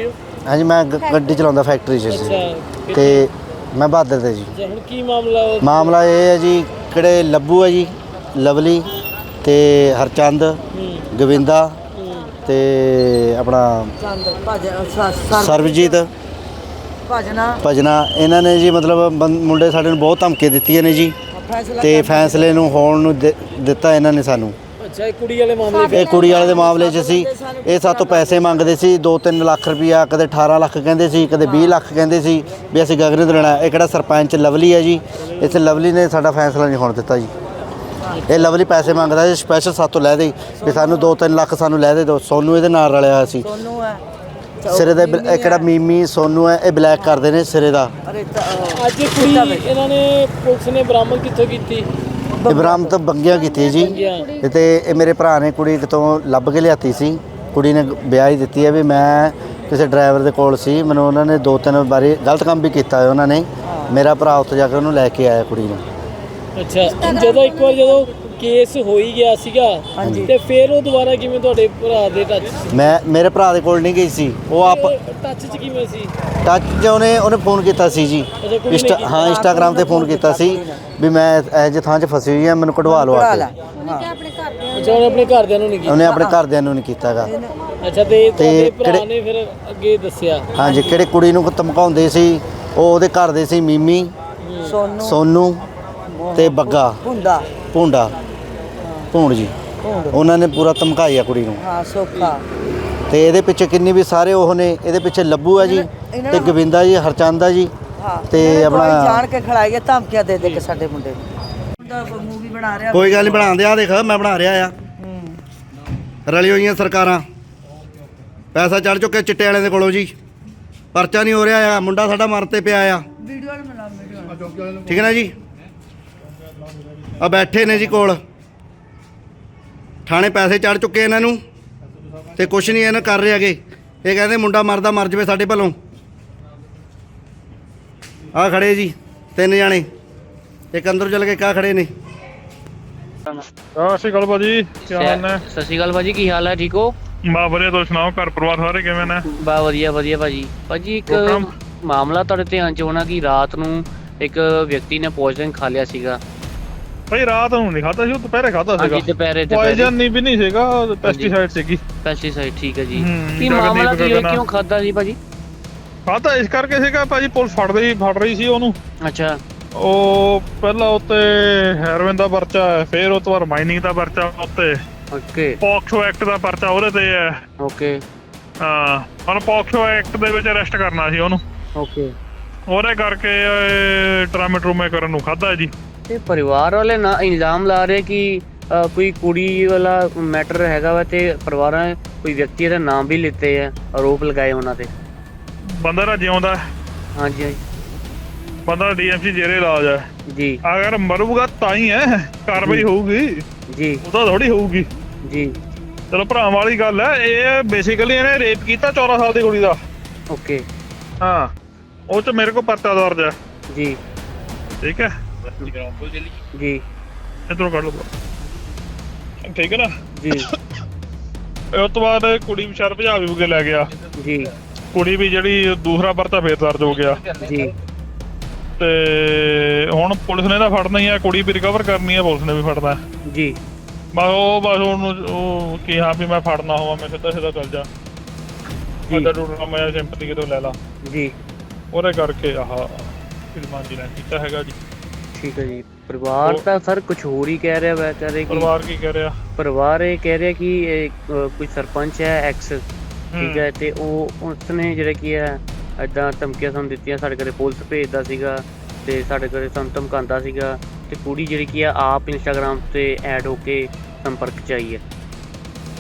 S3: ਹਾਂਜੀ ਮੈਂ ਗੱਡੀ ਚਲਾਉਂਦਾ ਫੈਕਟਰੀ 'ਚ ਜੀ
S4: ਅੱਛਾ
S3: ਤੇ ਮੈਂ ਬਹਾਦਰ ਤੇ ਜੀ।
S4: ਹੁਣ ਕੀ ਮਾਮਲਾ
S3: ਮਾਮਲਾ ਇਹ ਹੈ ਜੀ ਕਿਹੜੇ ਲੱਭੂ ਹੈ ਜੀ ਲਵਲੀ। ਤੇ ਹਰਚੰਦ ਗੋਵਿੰਦਾ ਤੇ ਆਪਣਾ
S6: ਚੰਦ
S3: ਸਰਬਜੀਤ।
S6: ਭਜਨਾ।
S3: ਭਜਨਾ ਇਹਨਾਂ ਨੇ ਜੀ ਮਤਲਬ ਬੰ- ਮੁੰਡੇ ਸਾਡੇ ਨੂੰ ਬਹੁਤ ਧਮਕੀ ਦਿੱਤੀਆਂ ਨੇ ਜੀ।
S6: ਫੈਸਲਾ
S3: ਤੇ ਫੈਸਲੇ ਨੂੰ ਹੋਣ ਨੂੰ ਦੇ- ਦਿੱਤਾ ਇਹਨਾਂ ਨੇ ਸਾਨੂੰ।
S4: ਅੱਛਾ ਇਹ ਕੁੜੀ ਵਾਲੇ ਮਾਮਲੇ
S3: ਇਹ ਕੁੜੀ ਵਾਲੇ ਦੇ ਮਾਮਲੇ 'ਚ ਸੀ। ਇਹ ਸਾਤੋਂ ਪੈਸੇ ਮੰਗਦੇ ਸੀ 2-3 ਲੱਖ ਰੁਪਇਆ ਕਦੇ 18 ਲੱਖ ਕਹਿੰਦੇ ਸੀ ਕਦੇ 20 ਲੱਖ ਕਹਿੰਦੇ ਸੀ ਵੀ ਅਸੀਂ ਗਗਨ ਦੇਣਾ ਇਹ ਕਿਹੜਾ ਸਰਪੰਚ ਲਵਲੀ ਹੈ ਜੀ। ਇਸ ਲਵਲੀ ਨੇ ਸਾਡਾ ਫੈਸਲਾ ਨਹੀਂ ਹੋਣ ਦਿੱਤਾ ਜੀ। ਇਹ ਲਵਲੀ ਪੈਸੇ ਮੰਗਦਾ ਸੀ ਸਪੈਸ਼ਲ ਸਾਤੋਂ ਲੈ ਦੇ। ਵੀ ਸਾਨੂੰ 2-3 ਲੱਖ ਸਾਨੂੰ ਲੈ ਦੇ ਦਿਓ ਸੋਨੂੰ ਇਹਦੇ ਨਾਲ ਰਲਿਆ ਹੋਇਆ ਸੀ।
S6: ਸੋਨੂ ਹੈ।
S3: ਸਿਰੇ ਦਾ ਇਹ ਕਿਹੜਾ ਮੀਮੀ ਸੋਨੂੰ ਹੈ ਇਹ ਬਲੈਕ ਕਰਦੇ ਨੇ ਸਿਰੇ ਦਾ।
S6: ਅਰੇ ਤਾਂ
S4: ਅੱਜ ਇਹ ਕੁੜੀ ਇਹਨਾਂ ਨੇ ਪੁਲਿਸ ਨੇ ਬਰਾਮਦ ਕਿੱਥੋਂ ਕੀਤੀ?
S3: ਇਬਰਾਮ ਤਾਂ ਬੰਗਿਆ ਕੀਤੀ ਜੀ। ਤੇ ਇਹ ਮੇਰੇ ਭਰਾ ਨੇ ਕੁੜੀ ਕਿਤੋਂ ਲੱਭ ਕੇ ਲਿਆਤੀ ਸੀ। ਕੁੜੀ ਨੇ ਵਿਆਹ ਹੀ ਦਿੱਤੀ ਹੈ ਵੀ ਮੈਂ ਕਿਸੇ ਡਰਾਈਵਰ ਦੇ ਕੋਲ ਸੀ। ਮੈਨੂੰ ਉਹਨਾਂ ਨੇ ਦੋ ਤਿੰਨ ਵਾਰੀ ਗਲਤ ਕੰਮ ਵੀ ਕੀਤਾ ਹੈ ਉਹਨਾਂ ਨੇ। ਮੇਰਾ ਭਰਾ ਉੱਥੇ ਜਾ ਕੇ ਉਹਨੂੰ ਲੈ ਕੇ ਆਇਆ ਕੁੜੀ ਨੂੰ।
S4: ਅੱਛਾ ਜਦੋਂ ਇੱਕ ਵਾਰ ਜਦੋਂ ਕੇਸ ਹੋ ਹੀ ਗਿਆ ਸੀਗਾ ਤੇ ਫਿਰ ਉਹ ਦੁਬਾਰਾ ਕਿਵੇਂ ਤੁਹਾਡੇ ਭਰਾ ਦੇ ਟੱਚ
S3: ਮੈਂ ਮੇਰੇ ਭਰਾ ਦੇ ਕੋਲ ਨਹੀਂ ਗਈ ਸੀ। ਉਹ ਆਪ
S4: ਟੱਚ 'ਚ ਕਿਵੇਂ ਸੀ?
S3: ਟੱਚ 'ਚ ਉਹਨੇ ਉਹਨੇ ਫੋਨ ਕੀਤਾ ਸੀ ਜੀ।
S4: ਅੱਛਾ, ਕੁੜੀ ਨੇ
S3: ਇੰਸਟਾ
S4: ਕੀਤਾ।
S3: ਹਾਂ ਇੰਸਟਾਗ੍ਰam ਤੇ ਫੋਨ ਕੀਤਾ ਸੀ ਵੀ ਮੈਂ ਇਹ ਜਿਹੇ ਥਾਂ 'ਚ ਫਸੀ ਹੋਈ ਹਾਂ ਮੈਨੂੰ ਕਢਵਾ ਲਓ ਆ ਕੇ।
S4: ਅੱਛਾ ਉਹਨੇ ਆਪਣੇ ਘਰਦਿਆਂ ਨੂੰ ਨਹੀਂ ਕੀਤਾ।
S3: ਉਹਨੇ ਆਪਣੇ ਘਰਦਿਆਂ ਨੂੰ ਨਹੀਂ ਕੀਤਾਗਾ।
S4: ਅੱਛਾ ਤੇ ਤੁਹਾਡੇ ਭਰਾ
S3: ਕਿਹੜੇ-
S4: ਨੇ ਫਿਰ ਅੱਗੇ ਦੱਸਿਆ?
S3: ਹਾਂਜੀ ਕਿਹੜੇ ਕੁੜੀ ਨੂੰ ਧਮਕਾਉਂਦੇ ਸੀ ਉਹ ਉਹਦੇ ਘਰ ਦੇ ਸੀ ਮੀਮੀ
S6: ਸੋਨੂ।
S3: ਸੋਨੂ। ਤੇ ਬੱਗਾ।
S6: ਹੁੰਦਾ
S3: ਭੁੰਡਾ। ਭੂੰਡ ਜੀ।
S6: ਭੂੰਡ।
S3: ਉਹਨਾਂ ਨੇ ਪੂਰਾ ਧਮਕਾਈ ਆ ਕੁੜੀ ਨੂੰ।
S6: ਹਾਂ ਸੋਖਾ।
S3: ਤੇ ਇਹਦੇ ਪਿੱਛੇ ਕਿੰਨੀ ਵੀ ਸਾਰੇ ਉਹ ਨੇ ਇਹਦੇ ਪਿੱਛੇ ਲੱਭੂ ਆ ਜੀ ਤੇ ਗੋਬਿੰਦਾ ਜੀ ਹਰਚੰਦ ਜੀ।
S6: ਹਾਂ
S3: ਤੇ ਆਪਣਾ-
S6: ਕੋਈ ਜਾਣ ਕੇ ਖੜਾਈ ਹੈ ਧਮਕੀਆਂ ਦੇ ਦੇ ਕੇ ਸਾਡੇ ਮੁੰਡੇ ਨੂੰ। ਮੁੰਡਾ ਮੂਵੀ ਬਣਾ ਰਿਹਾ।
S3: ਕੋਈ ਗੱਲ ਨਹੀਂ ਬਣਾਉਂਦੇ ਆ ਦੇਖ ਮੈਂ ਬਣਾ ਰਿਹਾ ਆ। ਰਲੀ ਹੋਈਆਂ ਸਰਕਾਰਾਂ। ਪੈਸਾ ਚੜ ਚੁੱਕਿਆ ਚਿੱਟੇ ਵਾਲਿਆਂ ਦੇ ਕੋਲੋਂ ਜੀ। ਪਰਚਾ ਨਹੀਂ ਹੋ ਰਿਹਾ ਆ ਮੁੰਡਾ ਸਾਡਾ ਮਰਨ ਤੇ ਪਿਆ ਆ।
S6: ਵੀਡੀਓ ਮਿਲਾ ਵੀਡੀਓ
S3: ਠੀਕ ਹੈ ਨਾ ਜੀ? ਆ ਬੈਠੇ ਨੇ ਜੀ ਕੋਲ। ਥਾਣੇ ਪੈਸੇ ਚੜ ਚੁੱਕੇ ਇਹਨਾਂ ਨੂੰ ਤੇ ਕੁਛ ਨਹੀਂ ਇਹਨਾਂ ਕਰ ਰਹੇ ਹੈਗੇ। ਇਹ ਕਹਿੰਦੇ ਮੁੰਡਾ ਮਰਦਾ ਮਰ ਜਵੇ ਸਾਡੇ ਭਲੋਂ। ਆ ਖੜੇ ਜੀ ਤਿੰਨ ਜਾਣੇ। ਇੱਕ ਅੰਦਰ ਚਲ ਕੇ ਕਾ ਖੜੇ ਨੇ।
S5: ਸਤਿ ਸ਼੍ਰੀ ਅਕਾਲ ਭਾਜੀ ਕੀ ਹਾਲ ਨੇ?
S4: ਸਤਿ ਸ਼੍ਰੀ ਅਕਾਲ ਭਾਜੀ ਕੀ ਹਾਲ ਹੈ ਠੀਕ ਹੋ?
S5: ਬਾ ਵਧੀਆ ਤੁਸੀਂ ਸੁਣਾਓ ਘਰ ਪਰਿਵਾਰ ਸਾਰੇ ਕਿਵੇਂ ਨੇ?
S4: ਬਾ ਵਧੀਆ ਵਧੀਆ ਭਾਜੀ। ਭਾਜੀ ਇੱਕ। ਮਾਮਲਾ ਤੁਹਾਡੇ ਧਿਆਨ ਚ ਹੋਣਾ ਕਿ ਰਾਤ ਨੂੰ ਇੱਕ ਵਿਅਕਤੀ ਨੇ ਪੋਇਜ਼ਨ ਖਾ ਲਿਆ ਸੀਗਾ।
S5: ਭਾਈ ਰਾਤ ਨੂੰ ਨਹੀਂ ਖਾਦਾ ਸੀ ਉਹ ਦੁਪਹਿਰੇ ਖਾਦਾ
S4: ਹਾਂਜੀ
S5: ਸੀਗਾ।
S4: ਦੁਪਹਿਰੇ ਦੁਪਹਿਰੇ।
S5: ਪੋਇਜ਼ਨ ਨਹੀਂ ਵੀ ਨਹੀਂ ਸੀਗਾ ਪੈਸਟੀਸਾਈਡ ਸੀਗੀ।
S4: ਪੈਸਟੀਸਾਈਡ ਠੀਕ ਹੈ ਜੀ।
S5: ਹੂੰ,
S4: ਕੀ
S5: ਗਗਨਦੀਪ
S4: ਮਾਮਲਾ ਕੀ ਹੋਇਆ
S5: ਗਗਨਾ।
S4: ਕਿਉਂ ਖਾਦਾ ਸੀ ਭਾਜੀ?
S5: ਖਾਦਾ ਇਸ ਕਰਕੇ ਸੀਗਾ ਭਾਜੀ ਪੁਲਿਸ ਫੜ ਰਹੀ ਫੜ ਰਹੀ ਸੀ ਉਹਨੂੰ।
S4: ਅੱਛਾ।
S5: ਉਹ ਪਹਿਲਾਂ ਉੱਤੇ ਹੈਰੋਇਨ ਦਾ ਪਰਚਾ ਹੈ ਫਿਰ ਉਹ ਤੋਂ ਬਾਅਦ ਮਾਈਨਿੰਗ ਦਾ ਪਰਚਾ ਉੱਤੇ।
S4: ਓਕੇ।
S5: ਪੌਕਸੋ ਐਕਟ ਦਾ ਪਰਚਾ ਉਹਦੇ ਤੇ ਹੈ।
S4: ਓਕੇ।
S5: ਹਾਂ ਮਨ ਪੌਕਸੋ ਐਕਟ ਦੇ ਵਿੱਚ ਅਰੈਸਟ ਕਰਨਾ ਸੀ ਉਹਨੂੰ।
S4: ਓਕੇ।
S5: ਉਹਦੇ ਕਰਕੇ ਇਹ ਡਰਾਮੇ ਕਰਨ ਨੂੰ ਖਾਦਾ ਜੀ।
S4: ਤੇ ਪਰਿਵਾਰ ਵਾਲੇ ਨਾ ਇਲਜ਼ਾਮ ਲਾ ਰਹੇ ਕਿ ਅ, ਕੋਈ ਕੁੜੀ ਵਾਲਾ ਮੈਟਰ ਹੈਗਾ ਵਾ ਤੇ ਪਰਿਵਾਰਾਂ ਨੇ ਕੋਈ ਵਿਅਕਤੀ ਦਾ ਨਾਮ ਵੀ ਲਿੱਤੇ ਆ ਆਰੋਪ ਲਗਾਏ ਉਹਨਾਂ ਤੇ।
S5: ਬੰਦਾ ਦਾ ਜਿਉਂਦਾ ਹੈ,
S4: ਹਾਂਜੀ ਹਾਂਜੀ।
S5: ਬੰਦਾ ਡੀਐਮਸੀ ਜੇਰੇ ਇਲਾਜ ਹੈ।
S4: ਜੀ।
S5: ਅਗਰ ਮਰੂਗਾ ਤਾਂ ਹੀ ਹੈ ਕਾਰਵਾਈ ਹੋਊਗੀ।
S4: ਜੀ।
S5: ਉਹਦਾ ਥੋੜੀ ਹੋਊਗੀ।
S4: ਜੀ।
S5: ਚਲੋ ਭਰਾਵਾਂ ਵਾਲੀ ਗੱਲ ਹੈ ਇਹ ਬੇਸਿਕਲੀ ਇਹਨੇ ਰੇਪ ਕੀਤਾ 14 ਸਾਲ ਦੀ ਕੁੜੀ ਦਾ।
S4: ਓਕੇ।
S5: ਹਾਂ। ਉਹ ਚ ਮੇਰੇ ਕੋਲ ਪਰਚਾ ਦਰਜ ਹੈ।
S4: ਜੀ।
S5: ਠੀਕ ਹੈ।
S4: ਜੀ।
S5: ਇਧਰੋਂ ਕੱਢ ਲਓ ਠੀਕ ਹੈ ਨਾ?
S4: ਜੀ।
S5: ਇਹ ਉਸ ਤੋਂ ਬਾਅਦ ਕੁੜੀ ਵਿਚਾਰ ਭਜਾ ਵੀ ਕੇ ਲੈ ਗਿਆ।
S4: ਜੀ।
S5: ਕੁੜੀ ਵੀ ਜਿਹੜੀ ਦੂਸਰਾ ਪਰਚਾ ਫੇਰ ਦਰਜ ਹੋ ਗਿਆ।
S4: ਜੀ।
S5: ਤੇ ਹੁਣ ਪੁਲਿਸ ਨੇ ਤਾਂ ਫੜਨਾ ਹੀ ਹੈ ਕੁੜੀ ਵੀ ਰਿਕਵਰ ਕਰਨੀ ਹੈ ਪੁਲਿਸ ਨੇ ਵੀ ਫੜਨਾ। ਹੈ।
S4: ਜੀ।
S5: ਬਸ ਉਹ ਬਸ ਉਹਨੂੰ ਉਹ ਕੀ ਹਾਂ ਵੀ ਮੈਂ ਫੜਨਾ ਹੋਵਾਂ ਮੈਂ ਸਿੱਧਾ ਸਿੱਧਾ ਚੱਲ ਜਾ। ਮੈਂ ਤਾਂ ਡੂਣਾ ਮੈਂ ਸਿੰਪਥੀ ਕਿਤੋਂ ਲੈ ਲਾ।
S4: ਜੀ।
S5: ਉਹਦੇ ਕਰਕੇ ਆਹ ਫਿਲਮਾਂ ਦੀ ਨੇ ਕੀਤਾ ਹੈਗਾ ਜੀ।
S4: ਠੀਕ ਹੈ ਜੀ। ਪਰਿਵਾਰ
S5: ਉਹ-
S4: ਤਾਂ ਸਰ ਕੁਝ ਹੋਰ ਹੀ ਕਹਿ ਰਿਹਾ ਵਾ ਕਹਿ ਰਹੇ ਕਿ
S5: ਪਰਿਵਾਰ ਕੀ ਕਹਿ ਰਿਹਾ?
S4: ਪਰਿਵਾਰ ਇਹ ਕਹਿ ਰਿਹਾ ਕਿ ਇਹ, ਅ, ਕੋਈ ਸਰਪੰਚ ਹੈ ਐਕਸ ਠੀਕ ਹੈ ਤੇ ਉਹ ਉਸਨੇ ਜਿਹੜਾ ਕੀ ਹੈ ਐਦਾਂ ਧਮਕੀਆਂ ਸਾਨੂੰ ਦਿੱਤੀਆਂ ਸਾਡੇ ਘਰੇ ਪੁਲਿਸ ਭੇਜਦਾ ਸੀਗਾ ਤੇ ਸਾਡੇ ਘਰੇ ਸਾਨੂੰ ਧਮਕਾਉਂਦਾ ਸੀਗਾ ਤੇ ਕੁੜੀ ਜਿਹੜੀ ਕੀ ਆ ਆਪ ਇੰਸਟਾਗ੍ਰam ਤੇ ਐਡ ਹੋ ਕੇ ਸੰਪਰਕ ਚ ਆਈ ਹੈ।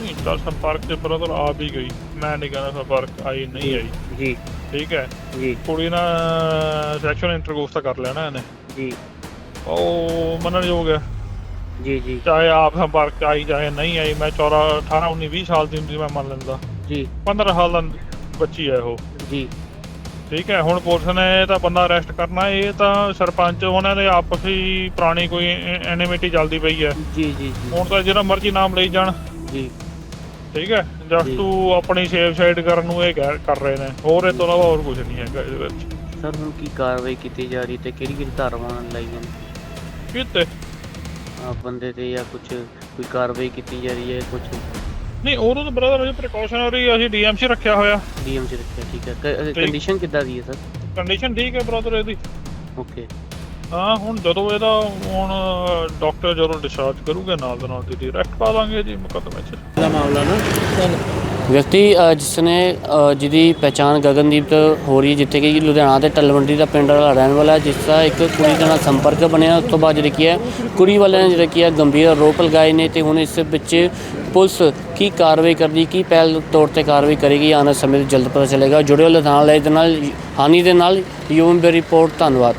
S5: ਨਹੀਂ ਤਾਂ ਸੰਪਰਕ ਤੇ ਬਰਦਰ ਆ ਵੀ ਗਈ। ਮੈਂ ਨਹੀਂ ਕਹਿੰਦਾ ਸੰਪਰਕ ਆਈ ਨਹੀਂ ਆਈ।
S4: ਜੀ।
S5: ਠੀਕ ਹੈ।
S4: ਜੀ।
S5: ਕੁੜੀ ਨਾਲ ਸੈਕਸ਼ੂਅਲ ਇੰਟਰਕੋਰਸ ਤਾਂ ਕਰ ਲੈਣਾ ਇਹਨੇ।
S4: ਜੀ।
S5: ਉਹ ਮੰਨਣਯੋਗ ਹੈ।
S4: ਜੀ ਜੀ।
S5: ਚਾਹੇ ਆਪ ਸੰਪਰਕ ਆਈ ਚਾਹੇ ਨਹੀਂ ਆਈ ਮੈਂ 14 18 19 20 ਸਾਲ ਦੀ ਹੁੰਦੀ ਮੈਂ ਮੰਨ ਲੈਂਦਾ।
S4: ਜੀ।
S5: 15 ਸਾਲ ਦਾ ਬੱਚੀ ਹੈ ਉਹ।
S4: ਜੀ।
S5: ਠੀਕ ਹੈ ਹੁਣ ਪੁਲਿਸ ਨੇ ਤਾਂ ਬੰਦਾ ਅਰੈਸਟ ਕਰਨਾ ਇਹ ਤਾਂ ਸਰਪੰਚ ਉਹਨਾਂ ਦੇ ਆਪਸ ਹੀ ਪੁਰਾਣੀ ਕੋਈ ਐਨਿਮਿਟੀ ਚੱਲਦੀ ਪਈ ਹੈ।
S4: ਜੀ ਜੀ
S5: ਹੁਣ ਤਾਂ ਜਿਹੜਾ ਮਰਜ਼ੀ ਨਾਮ ਲਈ ਜਾਣ।
S4: ਜੀ।
S5: ਠੀਕ ਹੈ ਜਸਟ ਆਪਣੀ ਸੇਫ ਸਾਈਡ ਕਰਨ ਨੂੰ ਇਹ ਕਰ ਰਹੇ ਨੇ। ਹੋਰ ਇਹ ਤੋਂ ਇਲਾਵਾ ਹੋਰ ਕੁਝ ਨਹੀਂ ਹੈਗਾ ਇਹਦੇ ਵਿੱਚ।
S4: ਸਰ ਹੁਣ ਕੀ ਕਾਰਵਾਈ ਕੀਤੀ ਜਾ ਰਹੀ ਤੇ ਕਿਹੜੀ ਕਿਹੜੀ ਧਾਰਾਵਾਂ ਲਾਈਆਂ ਨੇ?
S5: ਕਿਤੇ
S4: ਆ ਬੰਦੇ ਤੇ ਜਾਂ ਕੁਝ ਕੋਈ ਕਾਰਵਾਈ ਕੀਤੀ ਜਾ ਰਹੀ ਹੈ ਕੁਝ
S5: ਨਹੀਂ ਉਹਨੂੰ ਤਾਂ ਬ੍ਰਦਰ ਅਜੇ ਪ੍ਰੀਕਾਸ਼ਨਰੀ ਅਸੀਂ ਡੀਐਮਸੀ ਰੱਖਿਆ ਹੋਇਆ।
S4: ਡੀਐਮ ਚ ਰੱਖਿਆ ਠੀਕ ਹੈ।
S5: ਠੀਕ।
S4: ਕੰਡੀਸ਼ਨ ਕਿੱਦਾਂ ਦੀ ਹੈ ਸਰ?
S5: ਕੰਡੀਸ਼ਨ ਠੀਕ ਹੈ ਬ੍ਰਦਰ ਇਹਦੀ।
S4: ਓਕੇ
S5: ਹਾਂ ਹੁਣ ਜਦੋਂ ਇਹਦਾ ਹੁਣ ਡਾਕਟਰ ਜਦੋਂ ਡਿਸਚਾਰਜ ਕਰੂਗੇ ਨਾਲ ਦੇ ਨਾਲ ਦੀ ਡਾਇਰੈਕਟ ਪਾ ਦਾਂਗੇ ਜੀ ਮੁਕੱਦਮੇ 'ਚ।
S4: ਵਿਅਕਤੀ ਅ, ਜਿਸ ਨੇ ਅ, ਜਿਹਦੀ ਪਛਾਣ ਗਗਨਦੀਪ ਹੋ ਰਹੀ ਹੈ ਜਿੱਥੇ ਕਿ ਲੁਧਿਆਣਾ ਦੇ ਟਲਵੰਡੀ ਦਾ ਪਿੰਡ ਵਾਲਾ ਰਹਿਣ ਵਾਲਾ ਹੈ, ਜਿਸ ਦਾ ਇੱਕ ਕੁੜੀ ਦੇ ਨਾਲ ਸੰਪਰਕ ਬਣਿਆ ਉਸ ਤੋਂ ਬਾਅਦ ਜਿਹੜੀ ਕੀ ਹੈ ਕੁੜੀ ਵਾਲਿਆਂ ਨੇ ਜਿਹੜਾ ਕੀ ਹੈ ਗੰਭੀਰ ਆਰੋਪ ਲਗਾਏ ਨੇ ਤੇ ਹੁਣ ਇਸ ਵਿੱਚ ਪੁਲਿਸ ਕੀ ਕਾਰਵਾਈ ਕਰਦੀ ਕੀ ਪਹਿਲ ਤੌਰ ਤੇ ਕਾਰਵਾਈ ਕਰੇਗੀ ਆਉਣ ਵਾਲੇ ਸਮੇਂ ਵਿੱਚ ਜਲਦ ਪਤਾ ਚੱਲੇਗਾ। ਜੁੜਿਓ ਲੁਧਿਆਣਾ ਲਾਈਵ ਦੇ ਨਾਲ ਹਾਨੀ ਦੇ ਨਾਲ ਯੂਮ ਬੇ ਰਿਪੋਰਟ ਧੰਨਵਾਦ।